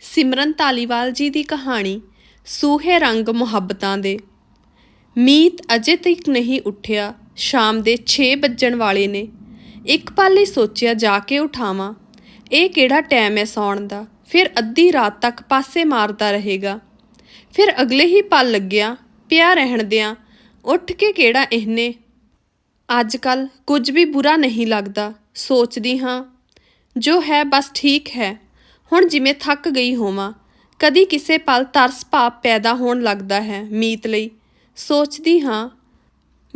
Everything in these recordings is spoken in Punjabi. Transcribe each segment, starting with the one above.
ਸਿਮਰਨ ਧਾਲੀਵਾਲ ਜੀ ਦੀ ਕਹਾਣੀ, ਸੂਹੇ ਰੰਗ ਮੁਹੱਬਤਾਂ ਦੇ। ਮੀਤ ਅਜੇ ਤੱਕ ਨਹੀਂ ਉੱਠਿਆ, ਸ਼ਾਮ ਦੇ 6 ਵੱਜਣ ਵਾਲੇ ਨੇ। ਇੱਕ ਪਲ ਲਈ ਸੋਚਿਆ, ਜਾ ਕੇ ਉਠਾਵਾਂ। ਇਹ ਕਿਹੜਾ ਟਾਈਮ ਹੈ ਸੌਣ ਦਾ? ਫਿਰ ਅੱਧੀ ਰਾਤ ਤੱਕ ਪਾਸੇ ਮਾਰਦਾ ਰਹੇਗਾ। ਫਿਰ ਅਗਲੇ ਹੀ ਪਲ ਲੱਗਿਆ, ਪਿਆ ਰਹਿਣ ਦਿਆਂ ਉੱਠ ਕੇ ਕਿਹੜਾ ਇਹਨੇ? ਅੱਜ ਕੱਲ ਕੁਝ ਵੀ ਬੁਰਾ ਨਹੀਂ ਲੱਗਦਾ। ਸੋਚਦੀ ਹਾਂ, ਜੋ ਹੈ ਬਸ ਠੀਕ ਹੈ। ਹੁਣ ਜਿਵੇਂ ਥੱਕ ਗਈ ਹੋਵਾਂ, ਕਦੀ ਕਿਸੇ ਪਲ ਤਰਸ ਭਾਵ ਪੈਦਾ ਹੋਣ ਲੱਗਦਾ ਹੈ ਮੀਤ ਲਈ। ਸੋਚਦੀ ਹਾਂ,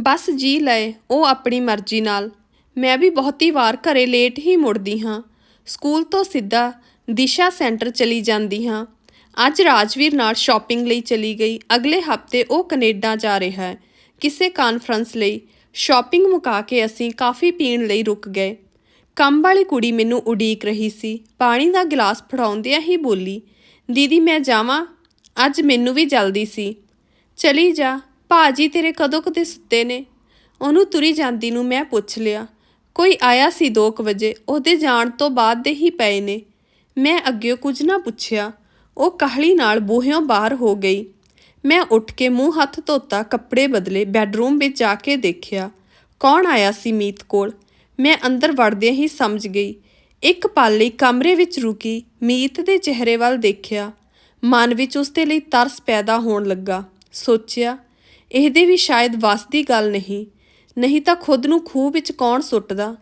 ਬਸ ਜੀ ਲਏ ਉਹ ਆਪਣੀ ਮਰਜ਼ੀ ਨਾਲ। ਮੈਂ ਵੀ ਬਹੁਤੀ ਵਾਰ ਘਰੇ ਲੇਟ ਹੀ ਮੁੜਦੀ ਹਾਂ। ਸਕੂਲ ਤੋਂ ਸਿੱਧਾ ਦਿਸ਼ਾ ਸੈਂਟਰ ਚਲੀ ਜਾਂਦੀ ਹਾਂ। ਅੱਜ ਰਾਜਵੀਰ ਨਾਲ ਸ਼ਾਪਿੰਗ ਲਈ ਚਲੀ ਗਈ। ਅਗਲੇ ਹਫ਼ਤੇ ਉਹ ਕੈਨੇਡਾ ਜਾ ਰਿਹਾ ਹੈ। ਕਿਸੇ ਕਾਨਫਰੰਸ ਲਈ ਸ਼ਾਪਿੰਗ ਮੁਕਾ ਕੇ ਅਸੀਂ ਕਾਫੀ ਪੀਣ ਲਈ ਰੁਕ ਗਏ। ਕੰਮ ਵਾਲੀ ਕੁੜੀ ਮੈਨੂੰ ਉਡੀਕ ਰਹੀ ਸੀ। ਪਾਣੀ ਦਾ ਗਲਾਸ ਫੜਾਉਂਦਿਆਂ ਹੀ ਬੋਲੀ, ਦੀਦੀ, ਮੈਂ ਜਾਵਾਂ। ਅੱਜ ਮੈਨੂੰ ਵੀ ਜਲਦੀ ਸੀ। ਚਲੀ ਜਾ। ਭਾਜੀ ਤੇਰੇ ਕਦੋਂ ਕਦੇ ਸੁੱਤੇ ਨੇ? ਉਹਨੂੰ ਤੁਰੀ ਜਾਂਦੀ ਨੂੰ ਮੈਂ ਪੁੱਛ ਲਿਆ। ਕੋਈ ਆਇਆ ਸੀ 2 ਵਜੇ। ਉਹਦੇ ਜਾਣ ਤੋਂ ਬਾਅਦ ਦੇ ਹੀ ਪਏ ਨੇ। ਮੈਂ ਅੱਗੇ ਕੁਝ ਨਾ ਪੁੱਛਿਆ। ਉਹ ਕਾਹਲੀ ਨਾਲ ਬੂਹਿਓਂ ਬਾਹਰ ਹੋ ਗਈ। ਮੈਂ ਉੱਠ ਕੇ ਮੂੰਹ ਹੱਥ ਧੋਤਾ, ਕੱਪੜੇ ਬਦਲੇ, ਬੈੱਡਰੂਮ ਵਿੱਚ ਜਾ ਕੇ ਦੇਖਿਆ। ਕੌਣ ਆਇਆ ਸੀ ਮੀਤ ਕੋਲ? ਮੈਂ ਅੰਦਰ ਵੜਦਿਆਂ ਹੀ ਸਮਝ ਗਈ। ਇੱਕ ਪਲ ਲਈ ਕਮਰੇ ਵਿੱਚ ਰੁਕੀ, ਮੀਤ ਦੇ ਚਿਹਰੇ ਵੱਲ ਦੇਖਿਆ। ਮਨ ਵਿੱਚ ਉਸ ਦੇ ਲਈ ਤਰਸ ਪੈਦਾ ਹੋਣ ਲੱਗਾ। ਸੋਚਿਆ, ਇਹਦੇ ਵੀ ਸ਼ਾਇਦ ਵਸ ਦੀ ਗੱਲ ਨਹੀਂ ਨਹੀਂ ਤਾਂ ਖੁਦ ਨੂੰ ਖੂਹ ਵਿੱਚ ਕੌਣ ਸੁੱਟਦਾ?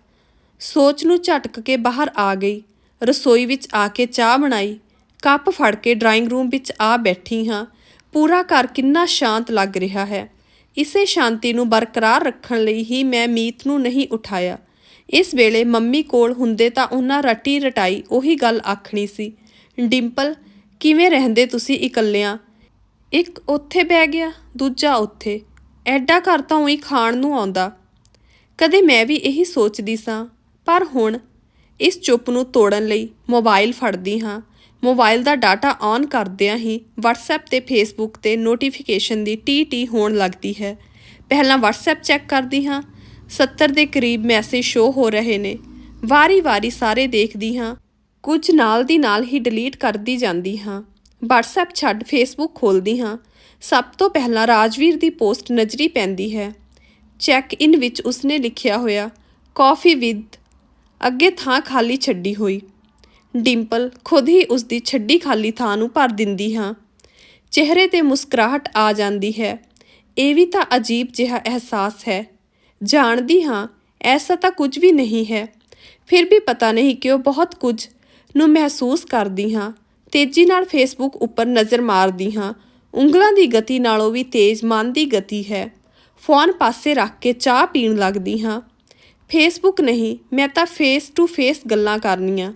ਸੋਚ ਨੂੰ ਝਟਕ ਕੇ ਬਾਹਰ ਆ ਗਈ। ਰਸੋਈ ਵਿੱਚ ਆ ਕੇ ਚਾਹ ਬਣਾਈ। ਕੱਪ ਫੜ ਕੇ ਡਰਾਇੰਗ ਰੂਮ ਵਿੱਚ ਆ ਬੈਠੀ ਹਾਂ। ਪੂਰਾ ਘਰ ਕਿੰਨਾ ਸ਼ਾਂਤ ਲੱਗ ਰਿਹਾ ਹੈ। ਇਸੇ ਸ਼ਾਂਤੀ ਨੂੰ ਬਰਕਰਾਰ ਰੱਖਣ ਲਈ ਹੀ ਮੈਂ ਮੀਤ ਨੂੰ ਨਹੀਂ ਉਠਾਇਆ। ਇਸ ਵੇਲੇ ਮੰਮੀ ਕੋਲ ਹੁੰਦੇ ਤਾਂ ਉਹਨਾਂ ਰਟੀ ਰਟਾਈ ਉਹੀ ਗੱਲ ਆਖਣੀ ਸੀ, ਡਿੰਪਲ, ਕਿਵੇਂ ਰਹਿੰਦੇ ਤੁਸੀਂ ਇਕੱਲਿਆਂ? ਇੱਕ ਉੱਥੇ ਬਹਿ ਗਿਆ, ਦੂਜਾ ਉੱਥੇ। ਐਡਾ ਘਰ ਤਾਂ ਉਹੀ ਖਾਣ ਨੂੰ ਆਉਂਦਾ। ਕਦੇ ਮੈਂ ਵੀ ਇਹੀ ਸੋਚਦੀ ਸਾਂ, ਪਰ ਹੁਣ ਇਸ ਚੁੱਪ ਨੂੰ ਤੋੜਨ ਲਈ ਮੋਬਾਈਲ ਫੜਦੀ ਹਾਂ। ਮੋਬਾਈਲ ਦਾ ਡਾਟਾ ਔਨ ਕਰਦਿਆਂ ਹੀ WhatsApp ਤੇ Facebook ਤੇ ਨੋਟੀਫਿਕੇਸ਼ਨ ਦੀ ਟੀ ਟੀ ਹੋਣ ਲੱਗਦੀ ਹੈ। ਪਹਿਲਾਂ WhatsApp ਚੈੱਕ ਕਰਦੀ ਹਾਂ 70 ਦੇ ਕਰੀਬ ਮੈਸੇਜ ਸ਼ੋ ਹੋ ਰਹੇ ਨੇ। ਵਾਰੀ-ਵਾਰੀ ਸਾਰੇ ਦੇਖਦੀ ਹਾਂ। ਕੁਝ ਨਾਲ ਦੀ ਨਾਲ ਹੀ ਡਿਲੀਟ ਕਰਦੀ ਜਾਂਦੀ ਹਾਂ। WhatsApp ਛੱਡ Facebook ਖੋਲਦੀ ਹਾਂ। ਸਭ ਤੋਂ ਪਹਿਲਾਂ ਰਾਜਵੀਰ ਦੀ ਪੋਸਟ ਨਜ਼ਰੀ ਪੈਂਦੀ ਹੈ। ਚੈੱਕ ਇਨ ਵਿੱਚ ਉਸਨੇ ਲਿਖਿਆ ਹੋਇਆ ਕਾਫੀ ਵਿਦ ਅੱਗੇ ਥਾਂ ਖਾਲੀ ਛੱਡੀ ਹੋਈ। ਡਿੰਪਲ ਖੁਦ ਹੀ ਉਸ ਦੀ ਛੱਡੀ ਖਾਲੀ ਥਾਂ ਨੂੰ ਭਰ ਦਿੰਦੀ ਹਾਂ। ਚਿਹਰੇ ਤੇ ਮੁਸਕਰਾਹਟ ਆ ਜਾਂਦੀ ਹੈ। ਇਹ ਵੀ ਤਾਂ ਅਜੀਬ ਜਿਹਾ ਅਹਿਸਾਸ ਹੈ। ਜਾਣਦੀ ਹਾਂ, ਐਸਾ ਤਾਂ ਕੁਝ ਵੀ ਨਹੀਂ ਹੈ। ਫਿਰ ਵੀ ਪਤਾ ਨਹੀਂ ਕਿਉਂ ਬਹੁਤ ਕੁਝ ਨੂੰ ਮਹਿਸੂਸ ਕਰਦੀ ਹਾਂ। ਤੇਜ਼ੀ ਨਾਲ ਫੇਸਬੁੱਕ ਉੱਪਰ ਨਜ਼ਰ ਮਾਰਦੀ ਹਾਂ। ਉਂਗਲਾਂ ਦੀ ਗਤੀ ਨਾਲੋਂ ਵੀ ਤੇਜ਼ ਮਨ ਦੀ ਗਤੀ ਹੈ। ਫੋਨ ਪਾਸੇ ਰੱਖ ਕੇ ਚਾਹ ਪੀਣ ਲੱਗਦੀ ਹਾਂ। ਫੇਸਬੁੱਕ ਨਹੀਂ, ਮੈਂ ਤਾਂ ਫੇਸ ਟੂ ਫੇਸ ਗੱਲਾਂ ਕਰਨੀਆਂ।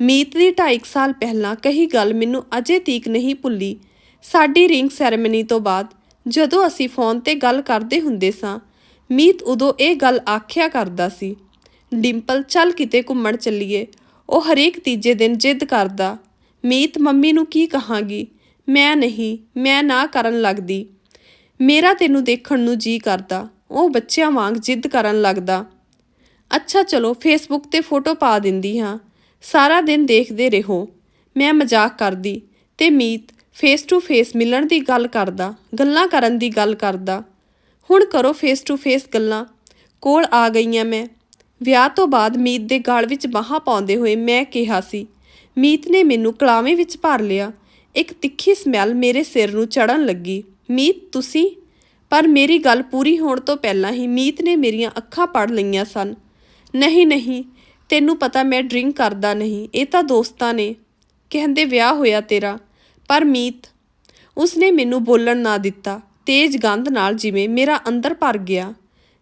ਮੀਤ ਦੀ 2.5 ਸਾਲ ਪਹਿਲਾਂ ਕਹੀ ਗੱਲ ਮੈਨੂੰ ਅਜੇ ਤੀਕ ਨਹੀਂ ਭੁੱਲੀ। ਸਾਡੀ ਰਿੰਗ ਸੈਰੇਮਨੀ ਤੋਂ ਬਾਅਦ ਜਦੋਂ ਅਸੀਂ ਫੋਨ ਤੇ ਗੱਲ ਕਰਦੇ ਹੁੰਦੇ ਸਾਂ ਮੀਤ ਉਦੋਂ ਇਹ ਗੱਲ ਆਖਿਆ ਕਰਦਾ ਸੀ, ਡਿੰਪਲ, ਚੱਲ ਕਿਤੇ ਘੁੰਮਣ ਚੱਲੀਏ। ਉਹ ਹਰੇਕ ਤੀਜੇ ਦਿਨ ਜਿੱਦ ਕਰਦਾ, ਮੀਤ, ਮੰਮੀ ਨੂੰ ਕੀ ਕਹਾਂਗੀ? ਮੈਂ ਨਹੀਂ, ਮੈਂ ਨਾ ਕਰਨ ਲੱਗਦੀ। ਮੇਰਾ ਤੈਨੂੰ ਦੇਖਣ ਨੂੰ ਜੀ ਕਰਦਾ, ਉਹ ਬੱਚਿਆਂ ਵਾਂਗ ਜਿੱਦ ਕਰਨ ਲੱਗਦਾ। ਅੱਛਾ, ਚਲੋ, ਫੇਸਬੁੱਕ ਤੇ ਫੋਟੋ ਪਾ ਦਿੰਦੀ ਹਾਂ। ਸਾਰਾ ਦਿਨ ਦੇਖਦੇ ਰਹੋ। ਮੈਂ ਮਜ਼ਾਕ ਕਰਦੀ ਤੇ ਮੀਤ ਫੇਸ ਟੂ ਫੇਸ ਮਿਲਣ ਦੀ ਗੱਲ ਕਰਦਾ, ਗੱਲਾਂ ਕਰਨ ਦੀ ਗੱਲ ਕਰਦਾ। ਹੁਣ ਕਰੋ ਫੇਸ ਟੂ ਫੇਸ ਗੱਲਾਂ। ਕੋਲ ਆ ਗਈਆਂ ਮੈਂ। ਵਿਆਹ ਤੋਂ ਬਾਅਦ ਮੀਤ ਦੇ ਗਾਲ ਵਿੱਚ ਬਾਹਾਂ ਪਾਉਂਦੇ ਹੋਏ ਮੈਂ ਕਿਹਾ ਸੀ, ਮੀਤ ਨੇ ਮੈਨੂੰ ਕਲਾਵੇਂ ਵਿੱਚ ਭਰ ਲਿਆ। ਇੱਕ ਤਿੱਖੀ ਸਮੈਲ ਮੇਰੇ ਸਿਰ ਨੂੰ ਚੜਨ ਲੱਗੀ। ਮੀਤ, ਤੁਸੀਂ? ਪਰ ਮੇਰੀ ਗੱਲ ਪੂਰੀ ਹੋਣ ਤੋਂ ਪਹਿਲਾਂ ਹੀ ਮੀਤ ਨੇ ਮੇਰੀਆਂ ਅੱਖਾਂ ਪੜ ਲਈਆਂ ਸਨ। ਨਹੀਂ ਨਹੀਂ, ਤੈਨੂੰ ਪਤਾ ਮੈਂ ਡਰਿੰਕ ਕਰਦਾ ਨਹੀਂ, ਇਹ ਤਾਂ ਦੋਸਤਾਂ ਨੇ। ਕਹਿੰਦੇ ਵਿਆਹ ਹੋਇਆ ਤੇਰਾ। ਪਰ ਮੀਤ, ਉਸਨੇ ਮੈਨੂੰ ਬੋਲਣ ਨਾ ਦਿੱਤਾ। ਤੇਜ਼ ਗੰਧ ਨਾਲ ਜਿਵੇਂ ਮੇਰਾ ਅੰਦਰ ਭਰ ਗਿਆ।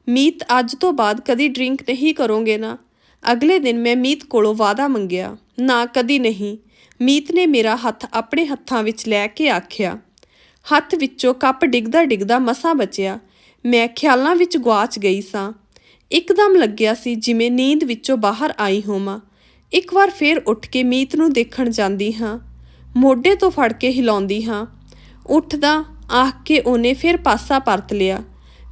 ਮੀਤ ਅੱਜ ਤੋਂ ਬਾਅਦ ਕਦੀ ਡਰਿੰਕ ਨਹੀਂ ਕਰੋਗੇ ਨਾ। ਅਗਲੇ ਦਿਨ ਮੈਂ ਮੀਤ ਕੋਲੋਂ ਵਾਅਦਾ ਮੰਗਿਆ, ਨਾ ਕਦੀ ਨਹੀਂ। ਮੀਤ ਨੇ ਮੇਰਾ ਹੱਥ ਆਪਣੇ ਹੱਥਾਂ ਵਿੱਚ ਲੈ ਕੇ ਆਖਿਆ। ਹੱਥ ਵਿੱਚੋਂ ਕੱਪ ਡਿੱਗਦਾ ਡਿੱਗਦਾ ਮਸਾਂ ਬਚਿਆ। ਮੈਂ ਖਿਆਲਾਂ ਵਿੱਚ ਗੁਆਚ ਗਈ ਸਾਂ। ਇੱਕਦਮ ਲੱਗਿਆ ਸੀ ਜਿਵੇਂ ਨੀਂਦ ਵਿੱਚੋਂ ਬਾਹਰ ਆਈ ਹੋਵਾਂ। ਇੱਕ ਵਾਰ ਫੇਰ ਉੱਠ ਕੇ ਮੀਤ ਨੂੰ ਦੇਖਣ ਜਾਂਦੀ ਹਾਂ। ਮੋਢੇ ਤੋਂ ਫੜ ਕੇ ਹਿਲਾਉਂਦੀ ਹਾਂ। ਉੱਠਦਾ ਆਖ ਕੇ ਉਹਨੇ ਫਿਰ ਪਾਸਾ ਪਰਤ ਲਿਆ।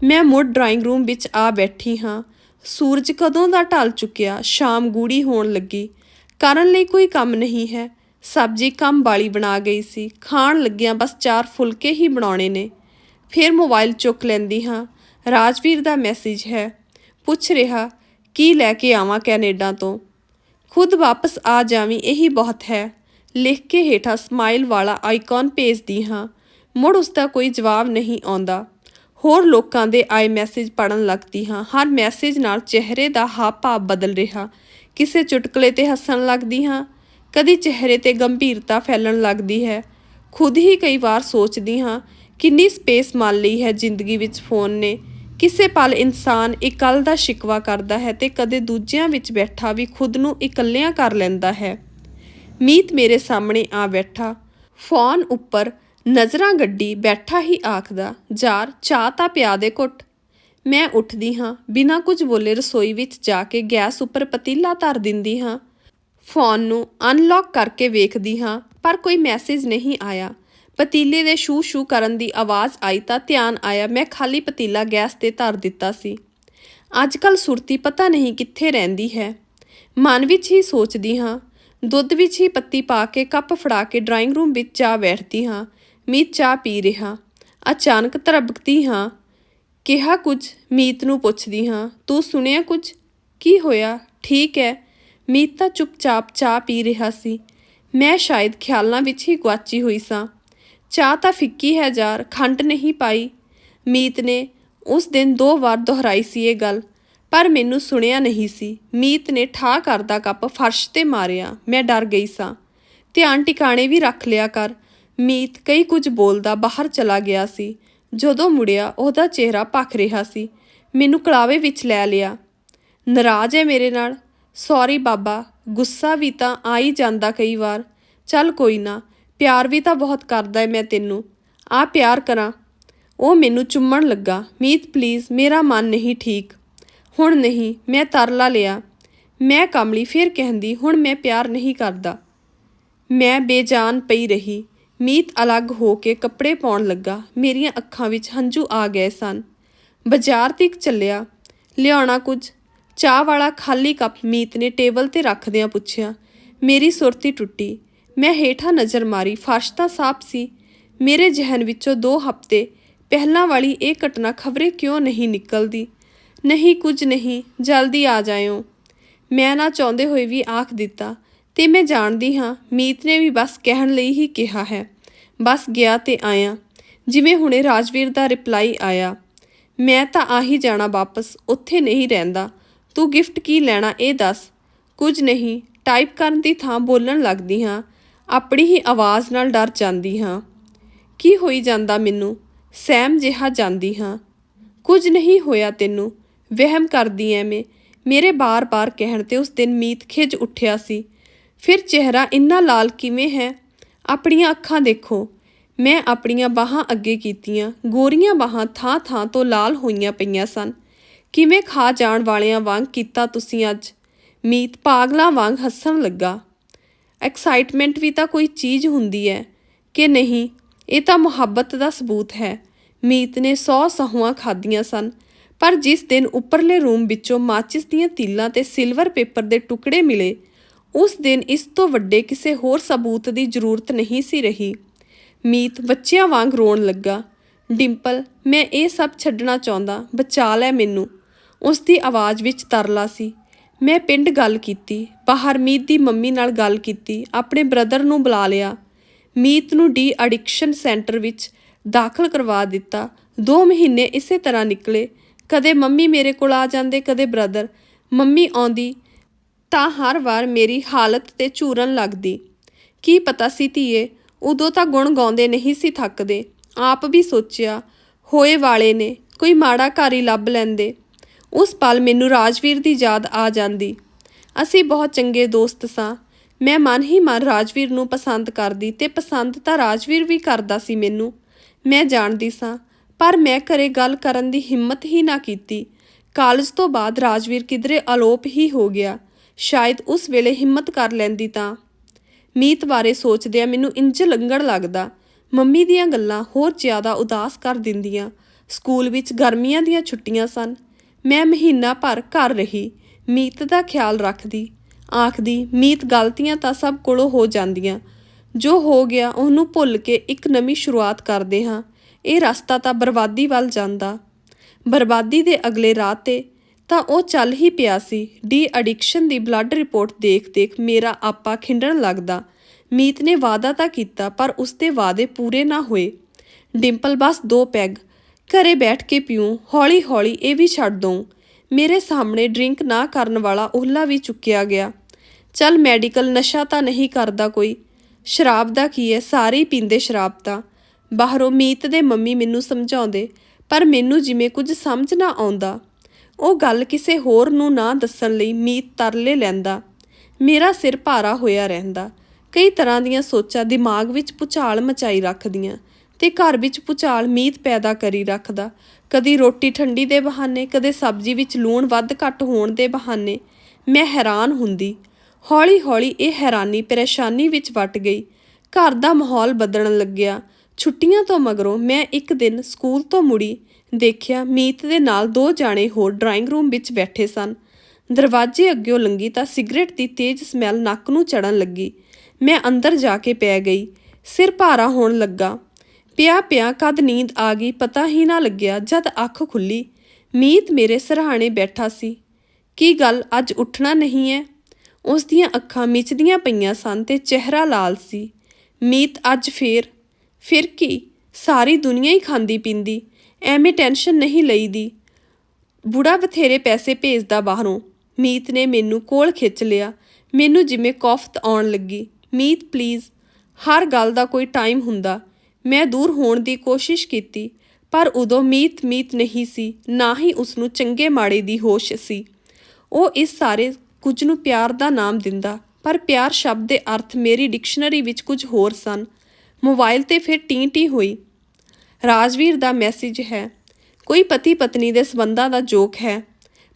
ਮੈਂ ਮੁੜ ਡਰਾਇੰਗ ਰੂਮ ਵਿੱਚ ਆ ਬੈਠੀ ਹਾਂ। ਸੂਰਜ ਕਦੋਂ ਦਾ ਢਲ ਚੁੱਕਿਆ, ਸ਼ਾਮ ਗੂੜੀ ਹੋਣ ਲੱਗੀ। ਕਰਨ ਲਈ ਕੋਈ ਕੰਮ ਨਹੀਂ ਹੈ। ਸਬਜ਼ੀ ਕੰਮ ਵਾਲੀ ਬਣਾ ਗਈ ਸੀ। ਖਾਣ ਲੱਗਿਆਂ ਬਸ ਚਾਰ ਫੁਲਕੇ ਹੀ ਬਣਾਉਣੇ ਨੇ। ਫਿਰ ਮੋਬਾਈਲ ਚੁੱਕ ਲੈਂਦੀ ਹਾਂ। ਰਾਜਵੀਰ ਦਾ ਮੈਸੇਜ ਹੈ। ਪੁੱਛ ਰਿਹਾ, ਕੀ ਲੈ ਕੇ ਆਵਾਂ ਕੈਨੇਡਾ ਤੋਂ? ਖੁਦ ਵਾਪਸ ਆ ਜਾਵੀਂ, ਇਹੀ ਬਹੁਤ ਹੈ। ਲਿਖ ਕੇ ਹੇਠਾਂ ਸਮਾਈਲ ਵਾਲਾ ਆਈਕਨ ਭੇਜਦੀ ਹਾਂ। ਮੁੜ ਉਸ ਦਾ ਕੋਈ ਜਵਾਬ ਨਹੀਂ ਆਉਂਦਾ। ਹੋਰ ਲੋਕਾਂ ਦੇ ਆਏ ਮੈਸੇਜ ਪੜਨ ਲੱਗਦੀ ਹਾਂ। ਹਰ ਮੈਸੇਜ ਨਾਲ ਚਿਹਰੇ ਦਾ ਹਾਵ ਭਾਵ ਬਦਲ ਰਿਹਾ। ਕਿਸੇ ਚੁਟਕਲੇ ਤੇ ਹੱਸਣ ਲੱਗਦੀ ਹਾਂ। ਕਦੀ ਚਿਹਰੇ ਤੇ ਗੰਭੀਰਤਾ ਫੈਲਣ ਲੱਗਦੀ ਹੈ। ਖੁਦ ਹੀ ਕਈ ਵਾਰ ਸੋਚਦੀ ਹਾਂ, ਕਿੰਨੀ ਸਪੇਸ ਮੰਨ ਲਈ ਹੈ ਜ਼ਿੰਦਗੀ ਵਿੱਚ ਫੋਨ ਨੇ। ਕਿਸੇ ਪਲ ਇਨਸਾਨ ਇਕੱਲ ਦਾ ਸ਼ਿਕਵਾ ਕਰਦਾ ਹੈ ਤੇ ਕਦੇ ਦੂਜਿਆਂ ਵਿੱਚ ਬੈਠਾ ਵੀ ਖੁਦ ਨੂੰ ਇਕੱਲਿਆਂ ਕਰ ਲੈਂਦਾ ਹੈ। ਮੀਤ ਮੇਰੇ ਸਾਹਮਣੇ ਆ ਬੈਠਾ। ਫੋਨ ਉੱਪਰ ਨਜ਼ਰਾਂ ਗੱਡੀ ਬੈਠਾ ਹੀ ਆਖਦਾ ਯਾਰ ਚਾਹ ਤਾਂ ਪਿਆ ਦੇ ਘੁੱਟ। ਮੈਂ ਉੱਠਦੀ ਹਾਂ, ਬਿਨਾਂ ਕੁਝ ਬੋਲੇ ਰਸੋਈ ਵਿੱਚ ਜਾ ਕੇ ਗੈਸ ਉੱਪਰ ਪਤੀਲਾ ਧਰ ਦਿੰਦੀ ਹਾਂ। ਫੋਨ ਨੂੰ ਅਨਲੌਕ ਕਰਕੇ ਵੇਖਦੀ ਹਾਂ, ਪਰ ਕੋਈ ਮੈਸੇਜ ਨਹੀਂ ਆਇਆ। ਪਤੀਲੇ ਦੇ ਸ਼ੂ ਸ਼ੂ ਕਰਨ ਦੀ ਆਵਾਜ਼ ਆਈ ਤਾਂ ਧਿਆਨ ਆਇਆ ਮੈਂ ਖਾਲੀ ਪਤੀਲਾ ਗੈਸ ਤੇ ਧਰ ਦਿੱਤਾ ਸੀ। ਅੱਜ ਕੱਲ ਸੁਰਤੀ ਪਤਾ ਨਹੀਂ ਕਿੱਥੇ ਰਹਿੰਦੀ ਹੈ। ਮਨ ਵਿੱਚ ਹੀ ਸੋਚਦੀ ਹਾਂ, ਦੁੱਧ ਵਿੱਚ ਹੀ ਪੱਤੀ ਪਾ ਕੇ ਕੱਪ ਫੜਾ ਕੇ ਡਰਾਇੰਗ ਰੂਮ ਵਿੱਚ ਜਾ ਬੈਠਦੀ ਹਾਂ। ਮੀਤ ਚਾਹ ਪੀ ਰਿਹਾ। ਅਚਾਨਕ ਤਰਬਕਦੀ ਹਾਂ। ਕਿਹਾ ਕੁਝ, ਮੀਤ ਨੂੰ ਪੁੱਛਦੀ ਹਾਂ, ਤੂੰ ਸੁਣਿਆ ਕੁਝ? ਕੀ ਹੋਇਆ? ਠੀਕ ਹੈ ਮੀਤ ਤਾਂ ਚੁੱਪਚਾਪ ਚਾਹ ਪੀ ਰਿਹਾ ਸੀ। ਮੈਂ ਸ਼ਾਇਦ ਖਿਆਲਾਂ ਵਿੱਚ ਹੀ ਗੁਆਚੀ ਹੋਈ ਸਾਂ। ਚਾਹ ਤਾਂ ਫਿੱਕੀ ਹੈ ਯਾਰ, ਖੰਡ ਨਹੀਂ ਪਾਈ। ਮੀਤ ਨੇ ਉਸ ਦਿਨ ਦੋ ਵਾਰ ਦੁਹਰਾਈ ਸੀ ਇਹ ਗੱਲ, ਪਰ ਮੈਨੂੰ ਸੁਣਿਆ ਨਹੀਂ ਸੀ। ਮੀਤ ਨੇ ਠਾ ਕਰਦਾ ਕੱਪ ਫਰਸ਼ ਤੇ ਮਾਰਿਆ। ਮੈਂ ਡਰ ਗਈ ਸਾਂ। ਧਿਆਨ ਟਿਕਾਣੇ ਵੀ ਰੱਖ ਲਿਆ ਕਰ। ਮੀਤ ਕਈ ਕੁਝ ਬੋਲਦਾ ਬਾਹਰ ਚਲਾ ਗਿਆ ਸੀ। ਜਦੋਂ ਮੁੜਿਆ, ਉਹਦਾ ਚਿਹਰਾ ਭਖ ਰਿਹਾ ਸੀ। ਮੈਨੂੰ ਕਲਾਵੇ ਵਿੱਚ ਲੈ ਲਿਆ। ਨਾਰਾਜ਼ ਹੈ ਮੇਰੇ ਨਾਲ। ਸੌਰੀ ਬਾਬਾ, ਗੁੱਸਾ ਵੀ ਤਾਂ ਆ ਹੀ ਜਾਂਦਾ ਕਈ ਵਾਰ। ਚੱਲ ਕੋਈ ਨਾ, ਪਿਆਰ ਵੀ ਤਾਂ ਬਹੁਤ ਕਰਦਾ ਹੈ ਮੈਂ ਤੈਨੂੰ। ਆ ਪਿਆਰ ਕਰਾਂ। ਉਹ ਮੈਨੂੰ ਚੁੰਮਣ ਲੱਗਾ। ਮੀਤ ਪਲੀਜ਼ ਮੇਰਾ ਮਨ ਨਹੀਂ ਠੀਕ। ਹੁਣ ਨਹੀਂ, ਮੈਂ ਤਰਲਾ ਲਿਆ। ਮੈਂ ਕਮਲੀ ਫਿਰ ਕਹਿੰਦੀ, ਹੁਣ ਮੈਂ ਪਿਆਰ ਨਹੀਂ ਕਰਦਾ। ਮੈਂ ਬੇਜਾਨ ਪਈ ਰਹੀ। ਮੀਤ ਅਲੱਗ ਹੋ ਕੇ ਕੱਪੜੇ ਪਾਉਣ ਲੱਗਾ। ਮੇਰੀਆਂ ਅੱਖਾਂ ਵਿੱਚ ਹੰਝੂ ਆ ਗਏ ਸਨ। ਬਾਜ਼ਾਰ ਤੱਕ ਚੱਲਿਆ। ਲਿਆਉਣਾ ਕੁਝ? ਚਾਹ ਵਾਲਾ ਖਾਲੀ ਕੱਪ ਮੀਤ ਨੇ ਟੇਬਲ ਤੇ ਰੱਖਦਿਆਂ ਪੁੱਛਿਆ। ਮੇਰੀ ਸੁਰਤੀ ਟੁੱਟੀ। ਮੈਂ ਹੇਠਾਂ ਨਜ਼ਰ ਮਾਰੀ। ਫਰਸ਼ ਤਾਂ ਸਾਫ਼ ਸੀ। ਮੇਰੇ ਜ਼ਿਹਨ ਵਿੱਚੋਂ ਦੋ ਹਫ਼ਤੇ ਪਹਿਲਾਂ ਵਾਲੀ ਇਹ ਘਟਨਾ ਖਬਰੇ ਕਿਉਂ ਨਹੀਂ ਨਿਕਲਦੀ? ਨਹੀਂ ਕੁਝ ਨਹੀਂ। ਜਲਦੀ ਆ ਜਾਇਓ। ਮੈਂ ਨਾ ਚਾਹੁੰਦੇ ਹੋਏ ਵੀ ਆਖ ਦਿੱਤਾ। ਤੇ ਮੈਂ ਜਾਣਦੀ ਹਾਂ, ਮੀਤ ਨੇ ਵੀ ਬਸ ਕਹਿਣ ਲਈ ਹੀ ਕਿਹਾ ਹੈ। ਬਸ ਗਿਆ ਤੇ ਆਇਆ। ਜਿਵੇਂ ਹੁਣੇ ਰਾਜਵੀਰ ਦਾ ਰਿਪਲਾਈ ਆਇਆ। ਮੈਂ ਤਾਂ ਆ ਹੀ ਜਾਣਾ ਵਾਪਸ, ਉੱਥੇ ਨਹੀਂ ਰਹਿੰਦਾ। ਤੂੰ ਗਿਫਟ ਕੀ ਲੈਣਾ ਇਹ ਦੱਸ। ਕੁਝ ਨਹੀਂ ਟਾਈਪ ਕਰਨ ਦੀ ਥਾਂ ਬੋਲਣ ਲੱਗਦੀ ਹਾਂ। ਆਪਣੀ ਹੀ ਆਵਾਜ਼ ਨਾਲ ਡਰ ਜਾਂਦੀ ਹਾਂ। ਕੀ ਹੋਈ ਜਾਂਦਾ ਮੈਨੂੰ? ਸਹਿਮ ਜਿਹਾ ਜਾਂਦੀ ਹਾਂ। ਕੁਝ ਨਹੀਂ ਹੋਇਆ ਤੈਨੂੰ। ਵਹਿਮ ਕਰਦੀ ਐ ਮੈਂ। ਮੇਰੇ ਬਾਰ-ਬਾਰ ਕਹਿਣ ਤੇ ਉਸ ਦਿਨ ਮੀਤ ਖਿਜ ਉੱਠਿਆ ਸੀ। ਫਿਰ ਚਿਹਰਾ ਇੰਨਾ ਲਾਲ ਕਿਵੇਂ ਹੈ? ਆਪਣੀਆਂ ਅੱਖਾਂ ਦੇਖੋ। ਮੈਂ ਆਪਣੀਆਂ ਬਾਹਾਂ ਅੱਗੇ ਕੀਤੀਆਂ। ਗੋਰੀਆਂ ਬਾਹਾਂ ਥਾਂ-ਥਾਂ ਤੋਂ ਲਾਲ ਹੋਈਆਂ ਪਈਆਂ ਸਨ। ਕਿਵੇਂ ਖਾ ਜਾਣ ਵਾਲਿਆਂ ਵਾਂਗ ਕੀਤਾ ਤੁਸੀਂ ਅੱਜ? ਮੀਤ ਪਾਗਲਾਂ ਵਾਂਗ ਹੱਸਣ ਲੱਗਾ। ਐਕਸਾਈਟਮੈਂਟ ਵੀ ਤਾਂ ਕੋਈ ਚੀਜ਼ ਹੁੰਦੀ ਹੈ। ਕਿ ਨਹੀਂ, ਇਹ ਤਾਂ ਮੁਹੱਬਤ ਦਾ ਸਬੂਤ ਹੈ। ਮੀਤ ਨੇ ਸੌ ਸਹੂਆਂ ਖਾਧੀਆਂ ਸਨ। ਪਰ ਜਿਸ ਦਿਨ ਉੱਪਰਲੇ ਰੂਮ ਵਿੱਚੋਂ ਮਾਚਿਸ ਦੀਆਂ ਤੀਲਾਂ ਤੇ ਸਿਲਵਰ ਪੇਪਰ ਦੇ ਟੁਕੜੇ ਮਿਲੇ ਉਸ ਦਿਨ ਇਸ ਤੋਂ ਵੱਡੇ ਕਿਸੇ ਹੋਰ ਸਬੂਤ ਦੀ ਜ਼ਰੂਰਤ ਨਹੀਂ ਸੀ ਰਹੀ। ਮੀਤ ਬੱਚਿਆਂ ਵਾਂਗ ਰੋਣ ਲੱਗਾ। ਡਿੰਪਲ, ਮੈਂ ਇਹ ਸਭ ਛੱਡਣਾ ਚਾਹੁੰਦਾ, ਬਚਾ ਲੈ ਮੈਨੂੰ। ਉਸ ਦੀ ਆਵਾਜ਼ ਵਿੱਚ ਤਰਲਾ ਸੀ। ਮੈਂ ਪਿੰਡ ਗੱਲ ਕੀਤੀ। ਬਾਹਰ ਮੀਤ ਦੀ ਮੰਮੀ ਨਾਲ ਗੱਲ ਕੀਤੀ। ਆਪਣੇ ਬ੍ਰਦਰ ਨੂੰ ਬੁਲਾ ਲਿਆ। ਮੀਤ ਨੂੰ ਡੀ ਐਡਿਕਸ਼ਨ ਸੈਂਟਰ ਵਿੱਚ ਦਾਖਲ ਕਰਵਾ ਦਿੱਤਾ। 2 ਮਹੀਨੇ ਇਸੇ ਤਰ੍ਹਾਂ ਨਿਕਲੇ। ਕਦੇ ਮੰਮੀ ਮੇਰੇ ਕੋਲ ਆ ਜਾਂਦੇ, ਕਦੇ ਬ੍ਰਦਰ। ਮੰਮੀ ਆਉਂਦੀ ਤਾਂ ਹਰ ਵਾਰ ਮੇਰੀ ਹਾਲਤ ਤੇ ਝੂਰਨ ਲੱਗਦੀ। ਕੀ ਪਤਾ ਸੀ ਧੀਏ, ਉਦੋਂ ਤਾਂ ਗੁਣ ਗਾਉਂਦੇ ਨਹੀਂ ਸੀ ਥੱਕਦੇ। ਆਪ ਵੀ ਸੋਚਿਆ, ਹੋਏ ਵਾਲੇ ਨੇ, ਕੋਈ ਮਾੜਾ ਘਰ ਹੀ ਲੱਭ ਲੈਂਦੇ। ਉਸ ਪਲ ਮੈਨੂੰ ਰਾਜਵੀਰ ਦੀ ਯਾਦ ਆ ਜਾਂਦੀ। ਅਸੀਂ ਬਹੁਤ ਚੰਗੇ ਦੋਸਤ ਸਾਂ। ਮੈਂ ਮਨ ਹੀ ਮਨ ਰਾਜਵੀਰ ਨੂੰ ਪਸੰਦ ਕਰਦੀ ਤੇ ਪਸੰਦ ਤਾਂ ਰਾਜਵੀਰ ਵੀ ਕਰਦਾ ਸੀ ਮੈਨੂੰ। ਮੈਂ ਜਾਣਦੀ ਸਾਂ, ਪਰ ਮੈਂ ਘਰੇ ਗੱਲ ਕਰਨ ਦੀ ਹਿੰਮਤ ਹੀ ਨਾ ਕੀਤੀ। ਕਾਲਜ ਤੋਂ ਬਾਅਦ ਰਾਜਵੀਰ ਕਿਧਰੇ ਅਲੋਪ ਹੀ ਹੋ ਗਿਆ। ਸ਼ਾਇਦ ਉਸ ਵੇਲੇ ਹਿੰਮਤ ਕਰ ਲੈਂਦੀ ਤਾਂ। ਮੀਤ ਬਾਰੇ ਸੋਚਦਿਆਂ ਮੈਨੂੰ ਇੰਜ ਲੰਗੜ ਲੱਗਦਾ, ਮੰਮੀ ਦੀਆਂ ਗੱਲਾਂ ਹੋਰ ਜ਼ਿਆਦਾ ਉਦਾਸ ਕਰ ਦਿੰਦੀਆਂ। ਸਕੂਲ ਵਿੱਚ ਗਰਮੀਆਂ ਦੀਆਂ ਛੁੱਟੀਆਂ ਸਨ। ਮੈਂ ਮਹੀਨਾ ਭਰ ਘਰ ਰਹੀ, ਮੀਤ ਦਾ ਖਿਆਲ ਰੱਖਦੀ। ਆਖਦੀ, ਮੀਤ, ਗਲਤੀਆਂ ਤਾਂ ਸਭ ਕੋਲੋਂ ਹੋ ਜਾਂਦੀਆਂ। ਜੋ ਹੋ ਗਿਆ, ਉਹਨੂੰ ਭੁੱਲ ਕੇ ਇੱਕ ਨਵੀਂ ਸ਼ੁਰੂਆਤ ਕਰਦੇ ਹਾਂ। ਇਹ ਰਸਤਾ ਤਾਂ ਬਰਬਾਦੀ ਵੱਲ ਜਾਂਦਾ। ਬਰਬਾਦੀ ਦੇ ਅਗਲੇ ਰਾਹ ਤੇ ਤਾਂ ਉਹ ਚੱਲ ਹੀ ਪਿਆ ਸੀ। ਡੀ ਐਡਿਕਸ਼ਨ ਦੀ ਬਲੱਡ ਰਿਪੋਰਟ ਦੇਖ-ਦੇਖ ਮੇਰਾ ਆਪਾ ਖਿੰਡਣ ਲੱਗਦਾ। ਮੀਤ ਨੇ ਵਾਅਦਾ ਤਾਂ ਕੀਤਾ, ਪਰ ਉਸਦੇ ਵਾਅਦੇ ਪੂਰੇ ਨਾ ਹੋਏ। ਡਿੰਪਲ ਬਸ ਦੋ ਪੈਗ, ਘਰੇ ਬੈਠ ਕੇ ਪੀਉ ਹੌਲੀ-ਹੌਲੀ ਇਹ ਵੀ ਛੱਡ ਦਊ। ਮੇਰੇ ਸਾਹਮਣੇ ਡਰਿੰਕ ਨਾ ਕਰਨ ਵਾਲਾ ਉਹਲਾ ਵੀ ਚੁੱਕਿਆ ਗਿਆ। ਚੱਲ ਮੈਡੀਕਲ ਨਸ਼ਾ ਤਾਂ ਨਹੀਂ ਕਰਦਾ ਕੋਈ। ਸ਼ਰਾਬ ਦਾ ਕੀ ਹੈ ਸਾਰੇ ਹੀ ਪੀਂਦੇ ਸ਼ਰਾਬ ਤਾਂ। ਬਾਹਰੋਂ ਮੀਤ ਦੇ ਮੰਮੀ ਮੈਨੂੰ ਸਮਝਾਉਂਦੇ, ਪਰ ਮੈਨੂੰ ਜਿਵੇਂ ਕੁਝ ਸਮਝ ਨਾ ਆਉਂਦਾ। ਉਹ ਗੱਲ ਕਿਸੇ ਹੋਰ ਨੂੰ ਨਾ ਦੱਸਣ ਲਈ ਮੀਤ ਤਰਲੇ ਲੈਂਦਾ। ਮੇਰਾ ਸਿਰ ਭਾਰਾ ਹੋਇਆ ਰਹਿੰਦਾ। ਕਈ ਤਰ੍ਹਾਂ ਦੀਆਂ ਸੋਚਾਂ ਦਿਮਾਗ ਵਿੱਚ ਪੁਚਾਲ ਮਚਾਈ ਰੱਖਦੀਆਂ ਤੇ ਘਰ ਵਿੱਚ ਪੁਚਾਲ ਮੀਤ ਪੈਦਾ ਕਰੀ ਰੱਖਦਾ। ਕਦੀ ਰੋਟੀ ਠੰਡੀ ਦੇ ਬਹਾਨੇ, ਕਦੇ ਸਬਜ਼ੀ ਵਿੱਚ ਲੂਣ ਵੱਧ ਘੱਟ ਹੋਣ ਦੇ ਬਹਾਨੇ ਮੈਂ ਹੈਰਾਨ ਹੁੰਦੀ। ਹੌਲੀ-ਹੌਲੀ ਇਹ ਹੈਰਾਨੀ ਪਰੇਸ਼ਾਨੀ ਵਿੱਚ ਵਟ ਗਈ। ਘਰ ਦਾ ਮਾਹੌਲ ਬਦਲਣ ਲੱਗਿਆ। ਛੁੱਟੀਆਂ ਤੋਂ ਮਗਰੋਂ ਮੈਂ ਇੱਕ ਦਿਨ ਸਕੂਲ ਤੋਂ ਮੁੜੀ ਦੇਖਿਆ ਮੀਤ ਦੇ ਨਾਲ ਦੋ ਜਾਣੇ ਹੋਰ ਡਰਾਇੰਗ ਰੂਮ ਵਿੱਚ ਬੈਠੇ ਸਨ। ਦਰਵਾਜ਼ੇ ਅੱਗਿਓਂ ਲੰਗੀ ਤਾਂ ਸਿਗਰਟ ਦੀ ਤੇਜ਼ ਸਮੈਲ ਨੱਕ ਨੂੰ ਚੜਨ ਲੱਗੀ। ਮੈਂ ਅੰਦਰ ਜਾ ਕੇ ਪੈ ਗਈ। ਸਿਰ ਭਾਰਾ ਹੋਣ ਲੱਗਾ। ਪਿਆ ਪਿਆ ਕਦ ਨੀਂਦ ਆ ਗਈ ਪਤਾ ਹੀ ਨਾ ਲੱਗਿਆ ਜਦ ਅੱਖ ਖੁੱਲੀ। ਮੀਤ ਮੇਰੇ ਸਿਰਹਾਣੇ ਬੈਠਾ ਸੀ। ਕੀ ਗੱਲ ਅੱਜ ਉੱਠਣਾ ਨਹੀਂ ਹੈ ਉਸ ਦੀਆਂ ਅੱਖਾਂ ਮਿਚਦੀਆਂ ਪਈਆਂ ਸਨ ਤੇ ਚਿਹਰਾ ਲਾਲ ਸੀ। ਮੀਤ ਅੱਜ ਫੇਰ, ਫਿਰ ਕੀ? ਸਾਰੀ ਦੁਨੀਆ ਹੀ ਖਾਂਦੀ ਪੀਂਦੀ। ਐਵੇਂ ਟੈਨਸ਼ਨ ਨਹੀਂ ਲਈਦੀ। ਬੁੜਾ ਬਥੇਰੇ ਪੈਸੇ ਭੇਜਦਾ ਬਾਹਰੋਂ। ਮੀਤ ਨੇ ਮੈਨੂੰ ਕੋਲ ਖਿੱਚ ਲਿਆ। ਮੈਨੂੰ ਜਿਵੇਂ ਕੌਫਤ ਆਉਣ ਲੱਗੀ। ਮੀਤ ਪਲੀਜ਼ ਹਰ ਗੱਲ ਦਾ ਕੋਈ ਟਾਈਮ ਹੁੰਦਾ। ਮੈਂ ਦੂਰ ਹੋਣ ਦੀ ਕੋਸ਼ਿਸ਼ ਕੀਤੀ, ਪਰ ਉਦੋਂ ਮੀਤ ਮੀਤ ਨਹੀਂ ਸੀ, ਨਾ ਹੀ ਉਸ ਨੂੰ ਚੰਗੇ ਮਾੜੇ ਦੀ ਹੋਸ਼ ਸੀ। ਉਹ ਇਸ ਸਾਰੇ ਕੁਝ ਨੂੰ ਪਿਆਰ ਦਾ ਨਾਮ ਦਿੰਦਾ, ਪਰ ਪਿਆਰ ਸ਼ਬਦ ਦੇ ਅਰਥ ਮੇਰੀ ਡਿਕਸ਼ਨਰੀ ਵਿੱਚ ਕੁਝ ਹੋਰ ਸਨ। ਮੋਬਾਈਲ ਤੇ ਫਿਰ ਟੀ ਟੀ ਹੋਈ। ਰਾਜਵੀਰ ਦਾ ਮੈਸੇਜ ਹੈ, ਕੋਈ ਪਤੀ ਪਤਨੀ ਦੇ ਸਬੰਧਾਂ ਦਾ ਜੋਕ ਹੈ।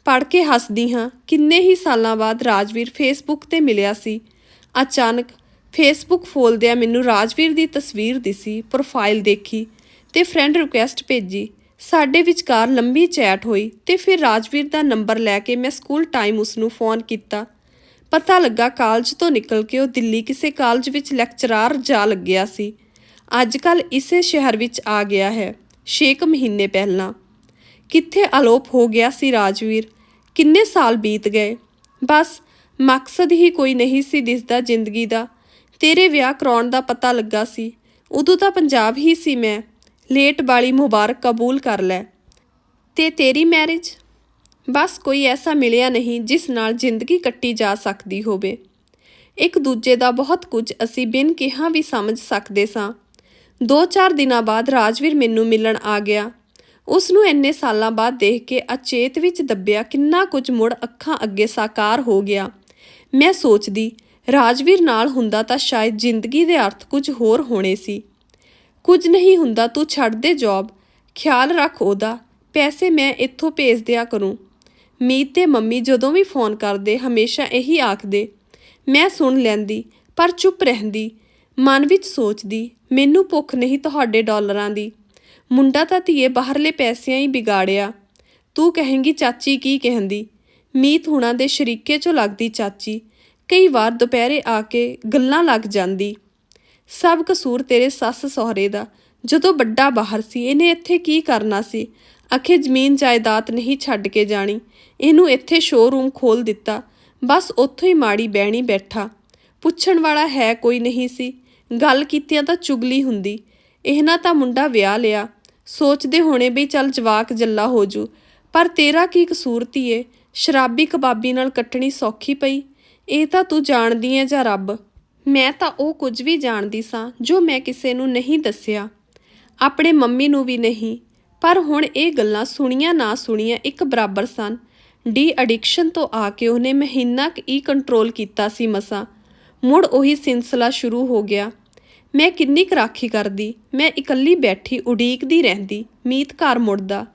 ਪੜ੍ਹ ਕੇ ਹੱਸਦੀ ਹਾਂ। ਕਿੰਨੇ ਹੀ ਸਾਲਾਂ ਬਾਅਦ ਰਾਜਵੀਰ ਫੇਸਬੁੱਕ ਤੇ ਮਿਲਿਆ ਸੀ। ਅਚਾਨਕ ਫੇਸਬੁੱਕ ਫੋਲਦਿਆਂ ਮੈਨੂੰ ਰਾਜਵੀਰ ਦੀ ਤਸਵੀਰ ਦਿਸੀ ਪ੍ਰੋਫਾਈਲ ਦੇਖੀ ਤੇ ਫਰੈਂਡ ਰਿਕੁਐਸਟ ਭੇਜੀ। ਸਾਡੇ ਵਿਚਕਾਰ ਲੰਬੀ ਚੈਟ ਹੋਈ ਤੇ ਫਿਰ ਰਾਜਵੀਰ ਦਾ ਨੰਬਰ ਲੈ ਕੇ ਮੈਂ ਸਕੂਲ ਟਾਈਮ ਉਸ ਨੂੰ ਫੋਨ ਕੀਤਾ। ਪਤਾ ਲੱਗਾ ਕਾਲਜ ਤੋਂ ਨਿਕਲ ਕੇ ਉਹ ਦਿੱਲੀ ਕਿਸੇ ਕਾਲਜ ਵਿੱਚ ਲੈਕਚਰਾਰ ਜਾ ਲੱਗਿਆ ਸੀ। ਅੱਜ ਕੱਲ ਇਸੇ ਸ਼ਹਿਰ ਵਿੱਚ ਆ ਗਿਆ ਹੈ। 6 ਮਹੀਨੇ ਪਹਿਲਾਂ। ਕਿੱਥੇ ਅਲੋਪ ਹੋ ਗਿਆ ਸੀ ਰਾਜਵੀਰ? ਕਿੰਨੇ ਸਾਲ ਬੀਤ ਗਏ? ਬਸ, ਮਕਸਦ ਹੀ ਕੋਈ ਨਹੀਂ ਸੀ ਦਿਸਦਾ ਜ਼ਿੰਦਗੀ ਦਾ। ਤੇਰੇ ਵਿਆਹ ਕਰਾਉਣ ਦਾ ਪਤਾ ਲੱਗਾ ਸੀ। ਉਦੋਂ ਤਾਂ ਪੰਜਾਬ ਹੀ ਸੀ ਮੈਂ। ਲੇਟ ਵਾਲੀ ਮੁਬਾਰਕ ਕਬੂਲ ਕਰ ਲੈ। ਤੇ ਤੇਰੀ ਮੈਰਿਜ ਬਸ, ਕੋਈ ਐਸਾ ਮਿਲਿਆ ਨਹੀਂ ਜਿਸ ਨਾਲ ਜ਼ਿੰਦਗੀ ਕੱਟੀ ਜਾ ਸਕਦੀ ਹੋਵੇ। ਇੱਕ ਦੂਜੇ ਦਾ ਬਹੁਤ ਕੁਝ ਅਸੀਂ ਬਿਨ ਕਿਹਾ ਵੀ ਸਮਝ ਸਕਦੇ ਸਾਂ। ਦੋ ਚਾਰ ਦਿਨਾਂ ਬਾਅਦ ਰਾਜਵੀਰ ਮੈਨੂੰ ਮਿਲਣ ਆ ਗਿਆ। ਉਸ ਨੂੰ ਇੰਨੇ ਸਾਲਾਂ ਬਾਅਦ ਦੇਖ ਕੇ ਅਚੇਤ ਵਿੱਚ ਦੱਬਿਆ ਕਿੰਨਾ ਕੁਝ ਮੁੜ ਅੱਖਾਂ ਅੱਗੇ ਸਾਕਾਰ ਹੋ ਗਿਆ। ਮੈਂ ਸੋਚਦੀ, ਰਾਜਵੀਰ ਨਾਲ ਹੁੰਦਾ ਤਾਂ ਸ਼ਾਇਦ ਜ਼ਿੰਦਗੀ ਦੇ ਅਰਥ ਕੁਝ ਹੋਰ ਹੋਣੇ ਸੀ। ਕੁਝ ਨਹੀਂ ਹੁੰਦਾ, ਤੂੰ ਛੱਡ ਦੇ ਜੌਬ। ਖਿਆਲ ਰੱਖ ਉਹਦਾ, ਪੈਸੇ ਮੈਂ ਇੱਥੋਂ ਭੇਜ ਦਿਆ ਕਰੂੰ। ਮੀਤ ਤੇ ਮੰਮੀ ਜਦੋਂ ਵੀ ਫੋਨ ਕਰਦੇ, ਹਮੇਸ਼ਾ ਇਹੀ ਆਖਦੇ, ਮੈਂ ਸੁਣ ਲੈਂਦੀ, ਪਰ ਚੁੱਪ ਰਹਿੰਦੀ। ਮਨ ਵਿੱਚ ਸੋਚਦੀ ਮੈਨੂੰ ਭੁੱਖ ਨਹੀਂ ਤੁਹਾਡੇ ਡਾਲਰਾਂ ਦੀ। ਮੁੰਡਾ ਤਾਂ ਧੀਏ ਬਾਹਰਲੇ ਪੈਸਿਆਂ ਹੀ ਵਿਗਾੜਿਆ। ਤੂੰ ਕਹੇਂਗੀ, ਚਾਚੀ ਕੀ ਕਹਿੰਦੀ? ਮੀਤ ਹੁਣਾਂ ਦੇ ਸ਼ਰੀਕੇ ਚੋਂ ਲੱਗਦੀ ਚਾਚੀ। ਕਈ ਵਾਰ ਦੁਪਹਿਰੇ ਆ ਕੇ ਗੱਲਾਂ ਲੱਗ ਜਾਂਦੀ। ਸਭ ਕਸੂਰ ਤੇਰੇ ਸੱਸ ਸਹੁਰੇ ਦਾ। ਜਦੋਂ ਵੱਡਾ ਬਾਹਰ ਸੀ, ਇਹਨੇ ਇੱਥੇ ਕੀ ਕਰਨਾ ਸੀ? ਅਖੇ ਜ਼ਮੀਨ ਜਾਇਦਾਦ ਨਹੀਂ ਛੱਡ ਕੇ ਜਾਣੀ। ਇਹਨੂੰ ਇੱਥੇ ਸ਼ੋਰੂਮ ਖੋਲ ਦਿੱਤਾ। ਬਸ ਉੱਥੋਂ ਹੀ ਮਾੜੀ ਬਹਿਣੀ ਬੈਠਾ। ਪੁੱਛਣ ਵਾਲਾ ਹੈ ਕੋਈ ਨਹੀਂ ਸੀ। ਗੱਲ ਕੀਤੀਆਂ ਤਾਂ ਚੁਗਲੀ ਹੁੰਦੀ। ਇਹਨਾਂ ਤਾਂ ਮੁੰਡਾ ਵਿਆਹ ਲਿਆ। ਸੋਚਦੇ ਹੋਣੇ ਵੀ ਚੱਲ ਜਵਾਕ ਜੱਲਾ ਹੋ ਜੂ। ਪਰ ਤੇਰਾ ਕੀ ਕਸੂਰ ਧੀਏ? ਸ਼ਰਾਬੀ ਕਬਾਬੀ ਨਾਲ ਕੱਟਣੀ ਸੌਖੀ ਪਈ। ਇਹ ਤਾਂ ਤੂੰ ਜਾਣਦੀ ਐ ਜਾਂ ਰੱਬ? ਮੈਂ ਤਾਂ ਉਹ ਕੁਝ ਵੀ ਜਾਣਦੀ ਸਾਂ ਜੋ ਮੈਂ ਕਿਸੇ ਨੂੰ ਨਹੀਂ ਦੱਸਿਆ। ਆਪਣੇ ਮੰਮੀ ਨੂੰ ਵੀ ਨਹੀਂ। ਪਰ ਹੁਣ ਇਹ ਗੱਲਾਂ ਸੁਣੀਆਂ ਨਾ ਸੁਣੀਆਂ ਇੱਕ ਬਰਾਬਰ ਸਨ। ਡੀ ਐਡਿਕਸ਼ਨ ਤੋਂ ਆ ਕੇ ਉਹਨੇ ਮਹੀਨਾ ਕੁ ਹੀ ਕੰਟਰੋਲ ਕੀਤਾ ਸੀ ਮਸਾਂ। ਮੁੜ ਉਹੀ ਸਿਲਸਿਲਾ ਸ਼ੁਰੂ ਹੋ ਗਿਆ। ਮੈਂ ਕਿੰਨੀ ਕੁ ਰਾਖੀ ਕਰਦੀ? ਮੈਂ ਇਕੱਲੀ ਬੈਠੀ ਉਡੀਕਦੀ ਰਹਿੰਦੀ, ਮੀਤ ਘਰ ਮੁੜਦਾ,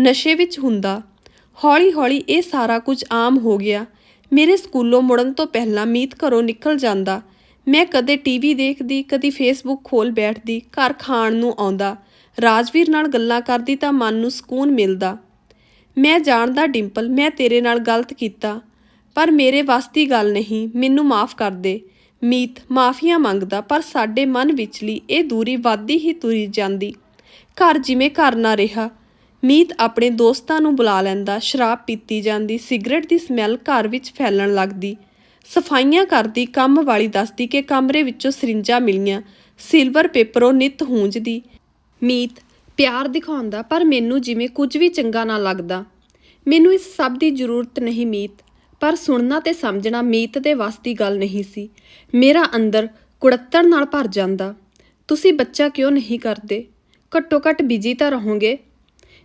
ਨਸ਼ੇ ਵਿੱਚ ਹੁੰਦਾ। ਹੌਲੀ-ਹੌਲੀ ਇਹ ਸਾਰਾ ਕੁਝ ਆਮ ਹੋ ਗਿਆ। ਮੇਰੇ ਸਕੂਲੋਂ ਮੁੜਨ ਤੋਂ ਪਹਿਲਾਂ ਮੀਤ ਘਰੋਂ ਨਿਕਲ ਜਾਂਦਾ। ਮੈਂ ਕਦੇ ਟੀਵੀ ਦੇਖਦੀ, ਕਦੀ ਫੇਸਬੁੱਕ ਖੋਲ ਬੈਠਦੀ, ਘਰ ਖਾਣ ਨੂੰ ਆਉਂਦਾ। ਰਾਜਵੀਰ ਨਾਲ ਗੱਲਾਂ ਕਰਦੀ ਤਾਂ ਮਨ ਨੂੰ ਸਕੂਨ ਮਿਲਦਾ। ਮੈਂ ਜਾਣਦਾ, ਡਿੰਪਲ, ਮੈਂ ਤੇਰੇ ਨਾਲ ਗਲਤ ਕੀਤਾ, ਪਰ ਮੇਰੇ ਵੱਸ ਦੀ ਗੱਲ ਨਹੀਂ, ਮੈਨੂੰ ਮਾਫ ਕਰ ਦੇ। ਮੀਤ ਮਾਫੀਆਂ ਮੰਗਦਾ, ਪਰ ਸਾਡੇ ਮਨ ਵਿਚਲੀ ਇਹ ਦੂਰੀ ਵੱਧਦੀ ਹੀ ਤੁਰੀ ਜਾਂਦੀ। ਘਰ ਜਿਵੇਂ ਘਰ ਨਾ ਰਿਹਾ। ਮੀਤ ਆਪਣੇ ਦੋਸਤਾਂ ਨੂੰ ਬੁਲਾ ਲੈਂਦਾ, ਸ਼ਰਾਬ ਪੀਤੀ ਜਾਂਦੀ, ਸਿਗਰਟ ਦੀ ਸਮੈਲ ਘਰ ਵਿੱਚ ਫੈਲਣ ਲੱਗਦੀ। ਸਫਾਈਆਂ ਕਰਦੀ, ਕੰਮ ਵਾਲੀ ਦੱਸਦੀ ਕਿ ਕਮਰੇ ਵਿੱਚੋਂ ਸਰਿੰਜਾਂ ਮਿਲੀਆਂ ਸਿਲਵਰ ਪੇਪਰੋਂ ਨਿਤ ਹੂੰਝਦੀ। ਮੀਤ ਪਿਆਰ ਦਿਖਾਉਂਦਾ, ਪਰ ਮੈਨੂੰ ਜਿਵੇਂ ਕੁਝ ਵੀ ਚੰਗਾ ਨਾ ਲੱਗਦਾ। ਮੈਨੂੰ ਇਸ ਸਭ ਦੀ ਜ਼ਰੂਰਤ ਨਹੀਂ ਮੀਤ। ਪਰ ਸੁਣਨਾ ਤੇ ਸਮਝਣਾ ਮੀਤ ਦੇ ਵੱਸ ਦੀ ਗੱਲ ਨਹੀਂ ਸੀ। ਮੇਰਾ ਅੰਦਰ ਕੁੜੱਤਣ ਨਾਲ ਭਰ ਜਾਂਦਾ। ਤੁਸੀਂ ਬੱਚਾ ਕਿਉਂ ਨਹੀਂ ਕਰਦੇ? ਘੱਟੋ ਘੱਟ ਬਿਜ਼ੀ ਤਾਂ ਰਹੋਗੇ।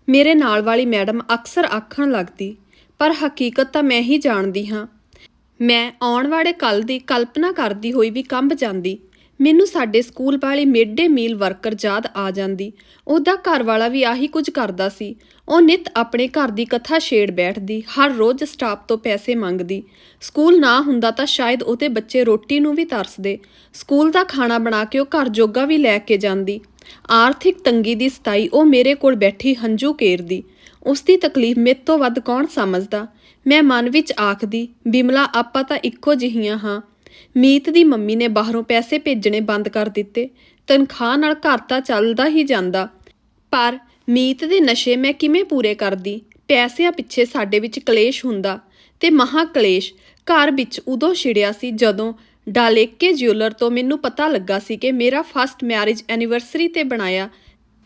ਮੇਰੇ ਨਾਲ ਵਾਲੀ ਮੈਡਮ ਅਕਸਰ ਆਖਣ ਲੱਗਦੀ, ਪਰ ਹਕੀਕਤ ਤਾਂ ਮੈਂ ਹੀ ਜਾਣਦੀ ਹਾਂ। ਮੈਂ ਆਉਣ ਵਾਲੇ ਕੱਲ ਦੀ ਕਲਪਨਾ ਕਰਦੀ ਹੋਈ ਵੀ ਕੰਬ ਜਾਂਦੀ। ਮੈਨੂੰ ਸਾਡੇ ਸਕੂਲ ਵਾਲੀ ਮਿਡ ਡੇ ਮੀਲ ਵਰਕਰ ਯਾਦ ਆ ਜਾਂਦੀ। ਉਹਦਾ ਘਰ ਵਾਲਾ ਵੀ ਆਹੀ ਕੁਝ ਕਰਦਾ ਸੀ। ਉਹ ਨਿਤ ਆਪਣੇ ਘਰ ਦੀ ਕਥਾ ਛੇੜ ਬੈਠਦੀ, ਹਰ ਰੋਜ਼ ਸਟਾਫ ਤੋਂ ਪੈਸੇ ਮੰਗਦੀ। ਸਕੂਲ ਨਾ ਹੁੰਦਾ ਤਾਂ ਸ਼ਾਇਦ ਉਹਦੇ ਬੱਚੇ ਰੋਟੀ ਨੂੰ ਵੀ ਤਰਸਦੇ। ਸਕੂਲ ਦਾ ਖਾਣਾ ਬਣਾ ਕੇ ਉਹ ਘਰ ਜੋਗਾ ਵੀ ਲੈ ਕੇ ਜਾਂਦੀ। ਆਰਥਿਕ ਤੰਗੀ ਦੀ ਸਤਾਈ ਉਹ ਮੇਰੇ ਕੋਲ ਬੈਠੀ ਹੰਝੂ ਕੇਰਦੀ ਉਸ ਦੀ ਤਕਲੀਫ ਮੇਰੇ ਤੋਂ ਵੱਧ ਕੌਣ ਸਮਝਦਾ? ਮੈਂ ਮਨ ਵਿੱਚ ਆਖਦੀ, ਬਿਮਲਾ, ਆਪਾਂ ਤਾਂ ਇੱਕੋ ਜਿਹੀਆਂ ਹਾਂ। ਮੀਤ ਦੀ ਮੰਮੀ ਨੇ ਬਾਹਰੋਂ ਪੈਸੇ ਭੇਜਣੇ ਬੰਦ ਕਰ ਦਿੱਤੇ। ਤਨਖਾਹ ਨਾਲ ਘਰ ਤਾਂ ਚੱਲਦਾ ਹੀ ਜਾਂਦਾ। ਪਰ ਮੀਤ ਦੇ ਨਸ਼ੇ ਮੈਂ ਕਿਵੇਂ ਪੂਰੇ ਕਰਦੀ? ਪੈਸਿਆਂ ਪਿੱਛੇ ਸਾਡੇ ਵਿੱਚ ਕਲੇਸ਼ ਹੁੰਦਾ ਤੇ ਮਹਾ ਕਲੇਸ਼ ਘਰ ਵਿੱਚ ਉਦੋਂ ਛਿੜਿਆ ਸੀ ਜਦੋਂ ਡਾਲੇਕੇ ਜਿਊਲਰ ਤੋਂ ਮੈਨੂੰ ਪਤਾ ਲੱਗਾ ਸੀ ਕਿ ਮੇਰਾ ਫਸਟ ਮੈਰਿਜ ਐਨੀਵਰਸਰੀ ਤੇ ਬਣਾਇਆ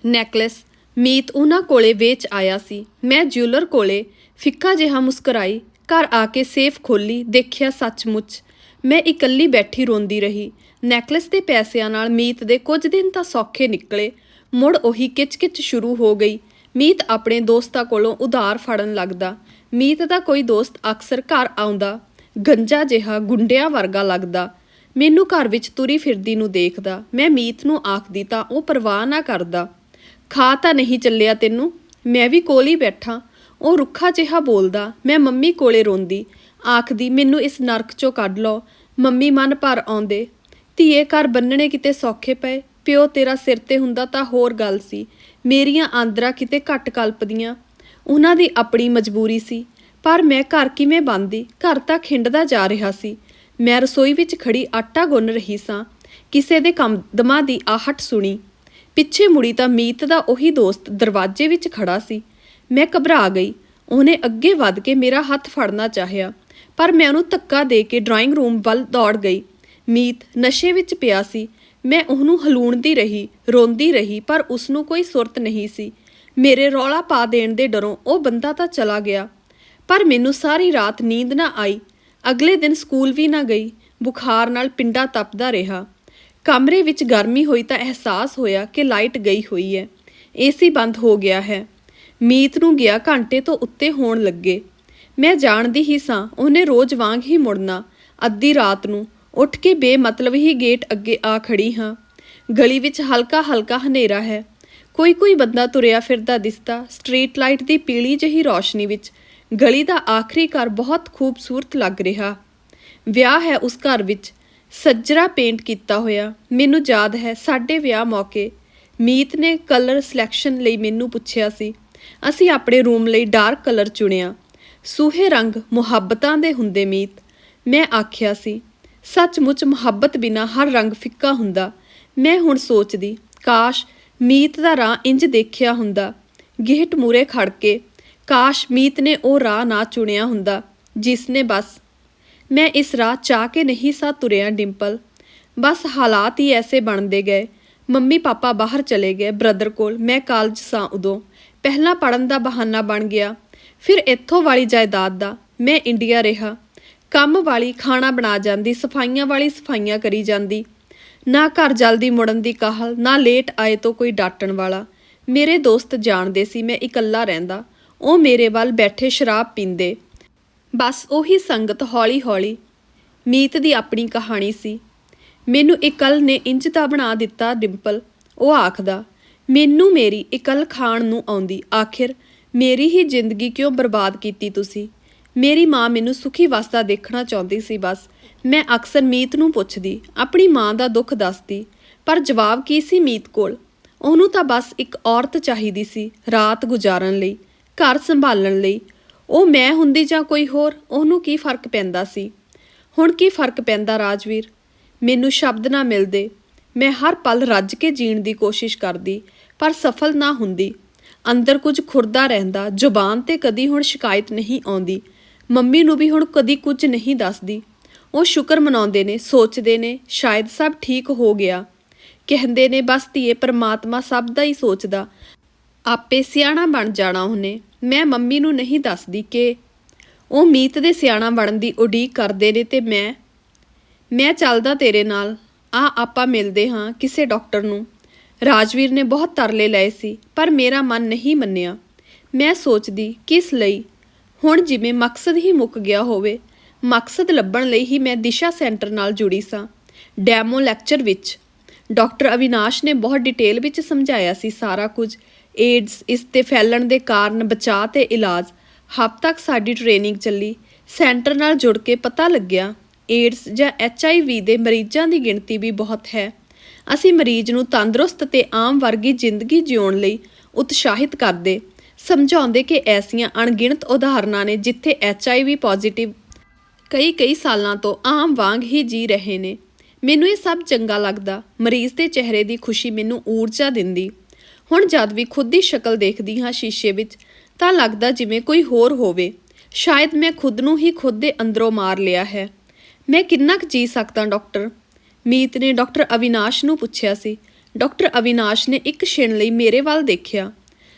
ਨੈਕਲੇਸ ਮੀਤ ਉਹਨਾਂ ਕੋਲੇ ਵੇਚ ਆਇਆ ਸੀ। ਮੈਂ ਜਿਊਲਰ ਕੋਲੇ ਫਿੱਕਾ ਜਿਹਾ ਮੁਸਕਰਾਈ ਘਰ ਆ ਕੇ ਸੇਫ ਖੋਲੀ ਦੇਖਿਆ ਸੱਚਮੁੱਚ ਮੈਂ ਇਕੱਲੀ ਬੈਠੀ ਰੋਂਦੀ ਰਹੀ। ਨੈਕਲਸ ਦੇ ਪੈਸਿਆਂ ਨਾਲ ਮੀਤ ਦੇ ਕੁਝ ਦਿਨ ਤਾਂ ਸੌਖੇ ਨਿਕਲੇ। ਮੁੜ ਉਹੀ ਕਿਚ-ਕਿਚ ਸ਼ੁਰੂ ਹੋ ਗਈ। ਮੀਤ ਆਪਣੇ ਦੋਸਤਾਂ ਕੋਲੋਂ ਉਧਾਰ ਫੜਨ ਲੱਗਦਾ। ਮੀਤ ਦਾ ਕੋਈ ਦੋਸਤ ਅਕਸਰ ਘਰ ਆਉਂਦਾ। ਗੰਜਾ ਜਿਹਾ ਗੁੰਡਿਆਂ ਵਰਗਾ ਲੱਗਦਾ। ਮੈਨੂੰ ਘਰ ਵਿੱਚ ਤੁਰੀ ਫਿਰਦੀ ਨੂੰ ਦੇਖਦਾ। ਮੈਂ ਮੀਤ ਨੂੰ ਆਖਦੀ ਤਾਂ ਉਹ ਪਰਵਾਹ ਨਾ ਕਰਦਾ। ਖਾ ਤਾਂ ਨਹੀਂ ਚੱਲਿਆ ਤੈਨੂੰ? ਮੈਂ ਵੀ ਕੋਲ ਹੀ ਬੈਠਾ। ਉਹ ਰੁੱਖਾ ਜਿਹਾ ਬੋਲਦਾ। ਮੈਂ ਮੰਮੀ ਕੋਲੇ ਰੋਂਦੀ। ਆਖਦੀ, ਮੈਨੂੰ ਇਸ ਨਰਕ ਚੋਂ ਕੱਢ ਲਓ। ਮੰਮੀ ਮਨ ਭਰ ਆਉਂਦੇ। ਧੀਏ, ਘਰ ਬੰਨਣੇ ਕਿਤੇ ਸੌਖੇ ਪਏ। ਪਿਓ, ਤੇਰਾ ਸਿਰ ਤੇ ਹੁੰਦਾ ਤਾਂ ਹੋਰ ਗੱਲ ਸੀ। ਮੇਰੀਆਂ ਆਂਦਰਾਂ ਕਿਤੇ ਘੱਟ ਕਲਪਦੀਆਂ। ਉਹਨਾਂ ਦੀ ਆਪਣੀ ਮਜਬੂਰੀ ਸੀ। ਪਰ ਮੈਂ ਘਰ ਕਿਵੇਂ ਬੰਦੀ ਘਰ ਤਾਂ ਖਿੰਡਦਾ ਜਾ ਰਿਹਾ ਸੀ। ਮੈਂ ਰਸੋਈ ਵਿੱਚ ਖੜੀ ਆਟਾ ਗੁੰਨ ਰਹੀ ਸਾਂ। ਕਿਸੇ ਦੇ ਕਦਮਾਂ ਦੀ ਆਹਟ ਸੁਣੀ। ਪਿੱਛੇ ਮੁੜੀ ਤਾਂ ਮੀਤ ਦਾ ਉਹੀ ਦੋਸਤ ਦਰਵਾਜ਼ੇ ਵਿੱਚ ਖੜਾ ਸੀ। ਮੈਂ ਘਬਰਾ ਗਈ। ਉਹਨੇ ਅੱਗੇ ਵੱਧ ਕੇ ਮੇਰਾ ਹੱਥ ਫੜਨਾ ਚਾਹਿਆ। ਪਰ ਮੈਂ ਉਹਨੂੰ ਧੱਕਾ ਦੇ ਕੇ ਡਰਾਇੰਗ ਰੂਮ ਵੱਲ ਦੌੜ ਗਈ। ਮੀਤ ਨਸ਼ੇ ਵਿੱਚ ਪਿਆ ਸੀ। ਮੈਂ ਉਹਨੂੰ ਹਲੂਣਦੀ ਰਹੀ, ਰੋਂਦੀ ਰਹੀ, ਪਰ ਉਸ ਨੂੰ ਕੋਈ ਸੁਰਤ ਨਹੀਂ ਸੀ। ਮੇਰੇ ਰੌਲਾ ਪਾ ਦੇਣ ਦੇ ਡਰੋਂ ਉਹ ਬੰਦਾ ਤਾਂ ਚਲਾ ਗਿਆ। ਪਰ ਮੈਨੂੰ ਸਾਰੀ ਰਾਤ ਨੀਂਦ ਨਾ ਆਈ। ਅਗਲੇ ਦਿਨ ਸਕੂਲ ਵੀ ਨਾ ਗਈ। ਬੁਖਾਰ ਨਾਲ ਪਿੰਡਾ ਤਪਦਾ ਰਿਹਾ। ਕਮਰੇ ਵਿੱਚ ਗਰਮੀ ਹੋਈ ਤਾਂ ਅਹਿਸਾਸ ਹੋਇਆ ਕਿ ਲਾਈਟ ਗਈ ਹੋਈ ਹੈ। ਏਸੀ ਬੰਦ ਹੋ ਗਿਆ ਹੈ। ਮੀਤ ਨੂੰ ਗਿਆ ਘੰਟੇ ਤੋਂ ਉੱਤੇ ਹੋਣ ਲੱਗੇ। ਮੈਂ ਜਾਣਦੀ ਹੀ ਸਾਂ, ਉਹਨੇ ਰੋਜ਼ ਵਾਂਗ ਹੀ ਮੁੜਨਾ। ਅੱਧੀ ਰਾਤ ਨੂੰ ਉੱਠ ਕੇ ਬੇਮਤਲਬ ਹੀ ਗੇਟ ਅੱਗੇ ਆ ਖੜੀ ਹਾਂ। ਗਲੀ ਵਿੱਚ ਹਲਕਾ ਹਲਕਾ ਹਨੇਰਾ ਹੈ। ਕੋਈ ਕੋਈ ਬੰਦਾ ਤੁਰਿਆ ਫਿਰਦਾ ਦਿਸਦਾ, ਸਟਰੀਟ ਲਾਈਟ ਦੀ ਪੀਲੀ ਜਿਹੀ ਰੌਸ਼ਨੀ ਵਿੱਚ। ਗਲੀ ਦਾ ਆਖਰੀ ਘਰ ਬਹੁਤ ਖੂਬਸੂਰਤ ਲੱਗ ਰਿਹਾ। ਵਿਆਹ ਹੈ ਉਸ ਘਰ ਵਿੱਚ। ਸੱਜਰਾ ਪੇਂਟ ਕੀਤਾ ਹੋਇਆ। ਮੈਨੂੰ ਯਾਦ ਹੈ ਸਾਡੇ ਵਿਆਹ ਮੌਕੇ। ਮੀਤ ਨੇ ਕਲਰ ਸਿਲੈਕਸ਼ਨ ਲਈ ਮੈਨੂੰ ਪੁੱਛਿਆ ਸੀ। ਅਸੀਂ ਆਪਣੇ ਰੂਮ ਲਈ ਡਾਰਕ ਕਲਰ ਚੁਣਿਆ। ਸੂਹੇ ਰੰਗ ਮੁਹੱਬਤਾਂ ਦੇ ਹੁੰਦੇ ਮੀਤ। ਮੈਂ ਆਖਿਆ ਸੀ, ਸੱਚਮੁੱਚ ਮੁਹੱਬਤ ਬਿਨਾ ਹਰ ਰੰਗ ਫਿੱਕਾ ਹੁੰਦਾ। ਮੈਂ ਹੁਣ ਸੋਚਦੀ, ਕਾਸ਼ ਮੀਤ ਦਾ ਰਾਹ ਇੰਜ ਦੇਖਿਆ ਹੁੰਦਾ। ਗਿਹਟ ਮੂਰੇ ਖੜ ਕੇ, ਕਾਸ਼ ਮੀਤ ਨੇ ਉਹ ਰਾਹ ਨਾ ਚੁਣਿਆ ਹੁੰਦਾ, ਜਿਸ ਨੇ ਬਸ, ਮੈਂ ਇਸ ਰਾਹ ਚਾਹ ਕੇ ਨਹੀਂ ਸਾ ਤੁਰਿਆ ਡਿੰਪਲ। ਬਸ ਹਾਲਾਤ ਹੀ ਐਸੇ ਬਣਦੇ ਗਏ। ਮੰਮੀ ਪਾਪਾ ਬਾਹਰ ਚਲੇ ਗਏ, ਬ੍ਰਦਰ ਕੋਲ, ਮੈਂ ਕਾਲਜ ਸਾਂ ਉਦੋਂ। ਪਹਿਲਾਂ ਪੜਨ ਦਾ ਬਹਾਨਾ ਬਣ ਗਿਆ। ਫਿਰ ਇੱਥੋਂ ਵਾਲੀ ਜਾਇਦਾਦ ਦਾ ਮੈਂ ਇੰਡੀਆ ਰਿਹਾ। ਕੰਮ ਵਾਲੀ, ਖਾਣਾ ਬਣਾ ਜਾਂਦੀ, ਸਫਾਈਆਂ ਵਾਲੀ ਸਫਾਈਆਂ ਕਰੀ ਜਾਂਦੀ। ਨਾ ਘਰ ਜਲਦੀ ਮੁੜਨ ਦੀ ਕਾਹਲ, ਨਾ ਲੇਟ ਆਏ ਤੋਂ ਕੋਈ ਡਾਟਣ ਵਾਲਾ। ਮੇਰੇ ਦੋਸਤ ਜਾਣਦੇ ਸੀ ਮੈਂ ਇਕੱਲਾ ਰਹਿੰਦਾ। ਉਹ ਮੇਰੇ ਵੱਲ ਬੈਠੇ ਸ਼ਰਾਬ ਪੀਂਦੇ। ਬਸ ਉਹੀ ਸੰਗਤ ਹੌਲੀ-ਹੌਲੀ ਮੀਤ ਦੀ ਆਪਣੀ ਕਹਾਣੀ ਸੀ। ਮੈਨੂੰ ਇਕੱਲ ਨੇ ਇੰਜ ਦਾ ਬਣਾ ਦਿੱਤਾ, ਡਿੰਪਲ। ਉਹ ਆਖਦਾ, ਮੈਨੂੰ ਮੇਰੀ ਇਕੱਲ ਖਾਣ ਨੂੰ ਆਉਂਦੀ। ਆਖਿਰ ਮੇਰੀ ਹੀ ਜ਼ਿੰਦਗੀ ਕਿਉਂ ਬਰਬਾਦ ਕੀਤੀ ਤੁਸੀਂ? ਮੇਰੀ ਮਾਂ ਮੈਨੂੰ ਸੁਖੀ ਵਸਦਾ ਦੇਖਣਾ ਚਾਹੁੰਦੀ ਸੀ ਬਸ। ਮੈਂ ਅਕਸਰ ਮੀਤ ਨੂੰ ਪੁੱਛਦੀ, ਆਪਣੀ ਮਾਂ ਦਾ ਦੁੱਖ ਦੱਸਦੀ, ਪਰ ਜਵਾਬ ਕੀ ਸੀ ਮੀਤ ਕੋਲ? ਉਹਨੂੰ ਤਾਂ ਬਸ ਇੱਕ ਔਰਤ ਚਾਹੀਦੀ ਸੀ, ਰਾਤ ਗੁਜ਼ਾਰਨ ਲਈ, ਘਰ ਸੰਭਾਲਣ ਲਈ। ਉਹ ਮੈਂ ਹੁੰਦੀ ਜਾਂ ਕੋਈ ਹੋਰ, ਉਹਨੂੰ ਕੀ ਫ਼ਰਕ ਪੈਂਦਾ ਸੀ? ਹੁਣ ਕੀ ਫ਼ਰਕ ਪੈਂਦਾ ਰਾਜਵੀਰ? ਮੈਨੂੰ ਸ਼ਬਦ ਨਾ ਮਿਲਦੇ। ਮੈਂ ਹਰ ਪਲ ਰੱਜ ਕੇ ਜੀਣ ਦੀ ਕੋਸ਼ਿਸ਼ ਕਰਦੀ, ਪਰ ਸਫਲ ਨਾ ਹੁੰਦੀ। ਅੰਦਰ ਕੁਝ ਖੁਰਦਾ ਰਹਿੰਦਾ, ਜ਼ੁਬਾਨ ਤੇ ਕਦੀ ਹੁਣ ਸ਼ਿਕਾਇਤ ਨਹੀਂ ਆਉਂਦੀ। ਮੰਮੀ ਨੂੰ ਵੀ ਹੁਣ ਕਦੀ ਕੁਝ ਨਹੀਂ ਦੱਸਦੀ। ਉਹ ਸ਼ੁਕਰ ਮਨਾਉਂਦੇ ਨੇ, ਸੋਚਦੇ ਨੇ, ਸ਼ਾਇਦ ਸਭ ਠੀਕ ਹੋ ਗਿਆ। ਕਹਿੰਦੇ ਨੇ, ਬਸ ਧੀਏ, ਪਰਮਾਤਮਾ ਸਭ ਦਾ ਹੀ ਸੋਚਦਾ। ਆਪੇ ਸਿਆਣਾ ਬਣ ਜਾਣਾ ਉਹਨੇ। ਮੈਂ ਮੰਮੀ ਨੂੰ ਨਹੀਂ ਦੱਸਦੀ ਕਿ ਉਹ ਮੀਤ ਦੇ ਸਿਆਣਾ ਬਣਨ ਦੀ ਉਡੀਕ ਕਰਦੇ ਨੇ ਤੇ ਮੈਂ ਮੈਂ ਚੱਲਦਾ ਤੇਰੇ ਨਾਲ। ਆ, ਆਪਾਂ ਮਿਲਦੇ ਹਾਂ ਕਿਸੇ ਡਾਕਟਰ ਨੂੰ। ਰਾਜਵੀਰ ਨੇ ਬਹੁਤ ਤਰਲੇ ਲਏ ਸੀ, ਪਰ ਮੇਰਾ ਮਨ ਨਹੀਂ ਮੰਨਿਆ। ਮੈਂ ਸੋਚਦੀ ਕਿਸ ਲਈ? ਹੁਣ ਜਿਵੇਂ ਮਕਸਦ ਹੀ ਮੁੱਕ ਗਿਆ ਹੋਵੇ, ਮਕਸਦ ਲੱਭਣ ਲਈ ਹੀ ਮੈਂ ਦਿਸ਼ਾ ਸੈਂਟਰ ਨਾਲ ਜੁੜੀ ਸਾਂ। ਡੈਮੋ ਲੈਕਚਰ ਵਿੱਚ ਡਾਕਟਰ ਅਵਿਨਾਸ਼ ਨੇ ਬਹੁਤ ਡਿਟੇਲ ਵਿੱਚ ਸਮਝਾਇਆ ਸੀ ਸਾਰਾ ਕੁਝ। ਏਡਸ ਇਸ 'ਤੇ ਫੈਲਣ ਦੇ ਕਾਰਨ ਬਚਾਅ ਤੇ ਇਲਾਜ। ਹਫ਼ ਤੱਕ ਸਾਡੀ ਟ੍ਰੇਨਿੰਗ ਚੱਲੀ। ਸੈਂਟਰ ਨਾਲ ਜੁੜ ਕੇ ਪਤਾ ਲੱਗਿਆ ਏਡਸ ਜਾਂ ਐਚਆਈਵੀ ਦੇ ਮਰੀਜ਼ਾਂ ਦੀ ਗਿਣਤੀ ਵੀ ਬਹੁਤ ਹੈ। ਅਸੀਂ ਮਰੀਜ਼ ਨੂੰ ਤੰਦਰੁਸਤ ਤੇ ਆਮ ਵਰਗੀ ਜ਼ਿੰਦਗੀ ਜਿਉਣ ਲਈ ਉਤਸ਼ਾਹਿਤ ਕਰਦੇ, ਸਮਝਾਉਂਦੇ ਕਿ ਐਸੀਆਂ ਅਣਗਿਣਤ ਉਦਾਹਰਨਾਂ ਨੇ ਜਿੱਥੇ ਐਚਆਈਵੀ ਪੋਜ਼ਿਟਿਵ ਕਈ ਕਈ ਸਾਲਾਂ ਤੋਂ ਆਮ ਵਾਂਗ ਹੀ ਜੀ ਰਹੇ ਨੇ। ਮੈਨੂੰ ਇਹ ਸਭ ਚੰਗਾ ਲੱਗਦਾ, ਮਰੀਜ਼ ਦੇ ਚਿਹਰੇ ਦੀ ਖੁਸ਼ੀ ਮੈਨੂੰ ਊਰਜਾ ਦਿੰਦੀ। ਹੁਣ ਜਦ ਵੀ ਖੁਦ ਦੀ ਸ਼ਕਲ ਦੇਖਦੀ ਹਾਂ ਸ਼ੀਸ਼ੇ ਵਿੱਚ, ਤਾਂ ਲੱਗਦਾ ਜਿਵੇਂ ਕੋਈ ਹੋਰ ਹੋਵੇ। ਸ਼ਾਇਦ ਮੈਂ ਖੁਦ ਨੂੰ ਹੀ ਖੁਦ ਦੇ ਅੰਦਰੋਂ ਮਾਰ ਲਿਆ ਹੈ। ਮੈਂ ਕਿੰਨਾ ਕੁ ਜੀ ਸਕਦਾ, ਡਾਕਟਰ? ਮੀਤ ਨੇ ਡਾਕਟਰ ਅਵਿਨਾਸ਼ ਨੂੰ ਪੁੱਛਿਆ ਸੀ। ਡਾਕਟਰ ਅਵਿਨਾਸ਼ ਨੇ ਇੱਕ ਛਿਣ ਲਈ ਮੇਰੇ ਵੱਲ ਦੇਖਿਆ।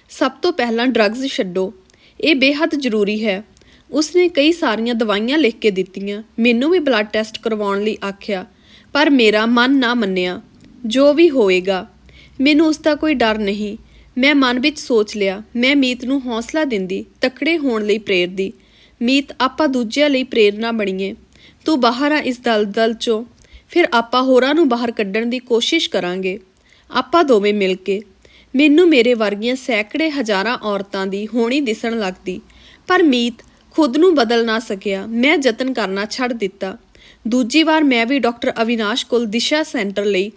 ਸਭ ਤੋਂ ਪਹਿਲਾਂ ਡਰੱਗਜ਼ ਛੱਡੋ। ਇਹ ਬੇਹੱਦ ਜ਼ਰੂਰੀ ਹੈ। ਉਸਨੇ ਕਈ ਸਾਰੀਆਂ ਦਵਾਈਆਂ ਲਿਖ ਕੇ ਦਿੱਤੀਆਂ। ਮੈਨੂੰ ਵੀ ਬਲੱਡ ਟੈਸਟ ਕਰਵਾਉਣ ਲਈ ਆਖਿਆ, ਪਰ ਮੇਰਾ ਮਨ ਨਾ ਮੰਨਿਆ। ਜੋ ਵੀ ਹੋਏਗਾ। ਮੈਨੂੰ ਉਸ ਦਾ ਕੋਈ ਡਰ ਨਹੀਂ। ਮੈਂ ਮਨ ਵਿੱਚ ਸੋਚ ਲਿਆ, ਮੈਂ ਮੀਤ ਨੂੰ ਹੌਸਲਾ ਦਿੰਦੀ, ਤਕੜੇ ਹੋਣ ਲਈ ਪ੍ਰੇਰਦੀ। ਮੀਤ, ਆਪਾਂ ਦੂਜਿਆਂ ਲਈ ਪ੍ਰੇਰਨਾ ਬਣੀਏ। ਤੂੰ ਬਾਹਰ ਆ ਇਸ ਦਲਦਲ ਚੋਂ। ਫਿਰ ਆਪਾਂ ਹੋਰਾਂ ਨੂੰ ਬਾਹਰ ਕੱਢਣ ਦੀ ਕੋਸ਼ਿਸ਼ ਕਰਾਂਗੇ। ਆਪਾਂ ਦੋਵੇਂ ਮਿਲ ਕੇ ਮੈਨੂੰ ਮੇਰੇ ਵਰਗੀਆਂ ਸੈਂਕੜੇ ਹਜ਼ਾਰਾਂ ਔਰਤਾਂ ਦੀ ਹੋਣੀ ਦਿਸਣ ਲੱਗਦੀ, ਪਰ ਮੀਤ ਖੁਦ ਨੂੰ ਬਦਲ ਨਾ ਸਕਿਆ। ਮੈਂ ਯਤਨ ਕਰਨਾ ਛੱਡ ਦਿੱਤਾ। ਦੂਜੀ ਵਾਰ ਮੈਂ ਵੀ ਡਾਕਟਰ ਅਵਿਨਾਸ਼ ਕੋਲ ਦਿਸ਼ਾ ਸੈਂਟਰ ਲਈ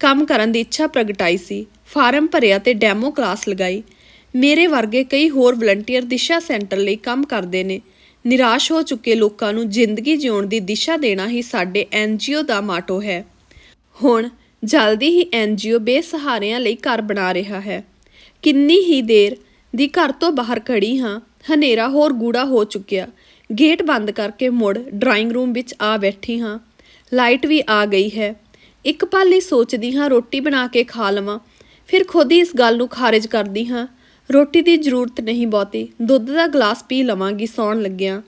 ਕੰਮ ਕਰਨ ਦੀ ਇੱਛਾ ਪ੍ਰਗਟਾਈ ਸੀ। ਫਾਰਮ ਭਰਿਆ ਤੇ ਡੈਮੋ ਕਲਾਸ ਲਗਾਈ। ਮੇਰੇ ਵਰਗੇ ਕਈ ਹੋਰ ਵਲੰਟੀਅਰ ਦਿਸ਼ਾ ਸੈਂਟਰ ਲਈ ਕੰਮ ਕਰਦੇ ਨੇ। ਨਿਰਾਸ਼ ਹੋ ਚੁੱਕੇ ਲੋਕਾਂ ਨੂੰ ਜ਼ਿੰਦਗੀ ਜਿਉਣ ਦੀ ਦਿਸ਼ਾ ਦੇਣਾ ਹੀ ਸਾਡੇ ਐਨਜੀਓ ਦਾ ਮਾਟੋ ਹੈ। ਹੁਣ ਜਲਦੀ ਹੀ ਐਨਜੀਓ ਬੇਸਹਾਰਿਆਂ ਲਈ ਘਰ ਬਣਾ ਰਿਹਾ ਹੈ। ਕਿੰਨੀ ਹੀ ਦੇਰ ਦੀ ਘਰ ਤੋਂ ਬਾਹਰ ਖੜੀ ਹਾਂ, ਹਨੇਰਾ ਹੋਰ ਗੂੜਾ ਹੋ ਚੁੱਕਿਆ। ਗੇਟ ਬੰਦ ਕਰਕੇ ਮੁੜ ਡਰਾਇੰਗ ਰੂਮ ਵਿੱਚ ਆ ਬੈਠੀ ਹਾਂ। ਲਾਈਟ ਵੀ ਆ ਗਈ ਹੈ। ਇੱਕ ਪਲ ਲਈ ਸੋਚਦੀ ਹਾਂ ਰੋਟੀ ਬਣਾ ਕੇ ਖਾ ਲਵਾਂ। ਫਿਰ ਖੁਦ ਹੀ ਇਸ ਗੱਲ ਨੂੰ ਖਾਰਜ ਕਰਦੀ ਹਾਂ ਰੋਟੀ ਦੀ ਜ਼ਰੂਰਤ ਨਹੀਂ ਬਹੁਤੀ। ਦੁੱਧ ਦਾ ਗਲਾਸ ਪੀ ਲਵਾਂਗੀ, ਸੌਣ ਲੱਗਿਆ।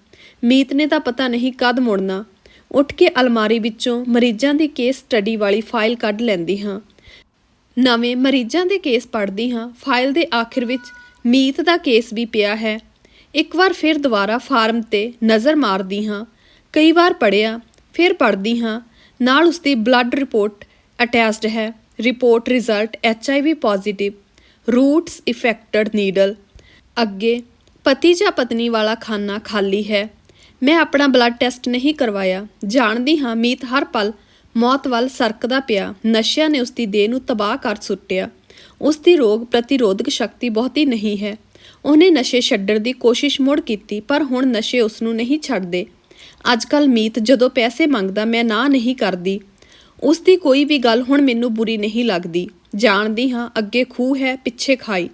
ਮੀਤ ਨੇ ਤਾਂ ਪਤਾ ਨਹੀਂ ਕਦ ਮੁੜਨਾ। ਉੱਠ ਕੇ ਅਲਮਾਰੀ ਵਿੱਚੋਂ ਮਰੀਜ਼ਾਂ ਦੀ ਕੇਸ ਸਟੱਡੀ ਵਾਲੀ ਫਾਈਲ ਕੱਢ ਲੈਂਦੀ ਹਾਂ। ਨਵੇਂ ਮਰੀਜ਼ਾਂ ਦੇ ਕੇਸ ਪੜ੍ਹਦੀ ਹਾਂ। ਫਾਈਲ ਦੇ ਆਖਿਰ ਵਿੱਚ ਮੀਤ ਦਾ ਕੇਸ ਵੀ ਪਿਆ ਹੈ। ਇੱਕ ਵਾਰ ਫਿਰ ਦੁਬਾਰਾ ਫਾਰਮ ਤੇ ਨਜ਼ਰ ਮਾਰਦੀ ਹਾਂ। ਕਈ ਵਾਰ ਪੜਿਆ ਫਿਰ ਪੜ੍ਹਦੀ ਹਾਂ। ਨਾਲ ਉਸਦੀ ਬਲੱਡ ਰਿਪੋਰਟ ਅਟੈਚਡ ਹੈ। Report result HIV positive routes infected needle. ਅੱਗੇ, ਪਤੀ ਜਾਂ ਪਤਨੀ ਵਾਲਾ ਖਾਨਾ ਖਾਲੀ ਹੈ। ਮੈਂ ਆਪਣਾ ਬਲੱਡ ਟੈਸਟ ਨਹੀਂ ਕਰਵਾਇਆ। ਜਾਣਦੀ ਹਾਂ ਮੀਤ ਹਰ ਪਲ ਮੌਤ ਵੱਲ ਸਰਕਦਾ ਪਿਆ। ਨਸ਼ਿਆਂ ਨੇ ਉਸਦੀ ਦੇਹ ਨੂੰ ਤਬਾਹ ਕਰ ਸੁੱਟਿਆ। ਉਸਦੀ ਰੋਗ ਪ੍ਰਤੀਰੋਧਕ ਸ਼ਕਤੀ ਬਹੁਤੀ ਨਹੀਂ ਹੈ। ਉਹਨੇ ਨਸ਼ੇ ਛੱਡਣ ਦੀ ਕੋਸ਼ਿਸ਼ ਮੁੜ ਕੀਤੀ, ਪਰ ਹੁਣ ਨਸ਼ੇ ਉਸ ਨੂੰ ਨਹੀਂ ਛੱਡਦੇ। ਅੱਜਕੱਲ ਮੀਤ ਜਦੋਂ ਪੈਸੇ ਮੰਗਦਾ, ਮੈਂ ਨਾ ਨਹੀਂ ਕਰਦੀ। ਉਸ ਦੀ ਕੋਈ ਵੀ ਗੱਲ ਹੁਣ ਮੈਨੂੰ ਬੁਰੀ ਨਹੀਂ ਲੱਗਦੀ। ਜਾਣਦੀ ਹਾਂ, ਅੱਗੇ ਖੂਹ ਹੈ, ਪਿੱਛੇ ਖਾਈ।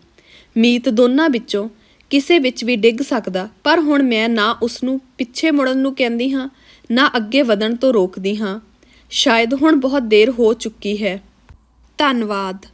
ਮੀਤ ਦੋਨਾਂ ਵਿੱਚੋਂ ਕਿਸੇ ਵਿੱਚ ਵੀ ਡਿੱਗ ਸਕਦਾ, ਪਰ ਹੁਣ ਮੈਂ ਨਾ ਉਸ ਨੂੰ ਪਿੱਛੇ ਮੁੜਨ ਨੂੰ ਕਹਿੰਦੀ ਹਾਂ, ਨਾ ਅੱਗੇ ਵਧਣ ਤੋਂ ਰੋਕਦੀ ਹਾਂ। ਸ਼ਾਇਦ ਹੁਣ ਬਹੁਤ ਦੇਰ ਹੋ ਚੁੱਕੀ ਹੈ। ਧੰਨਵਾਦ।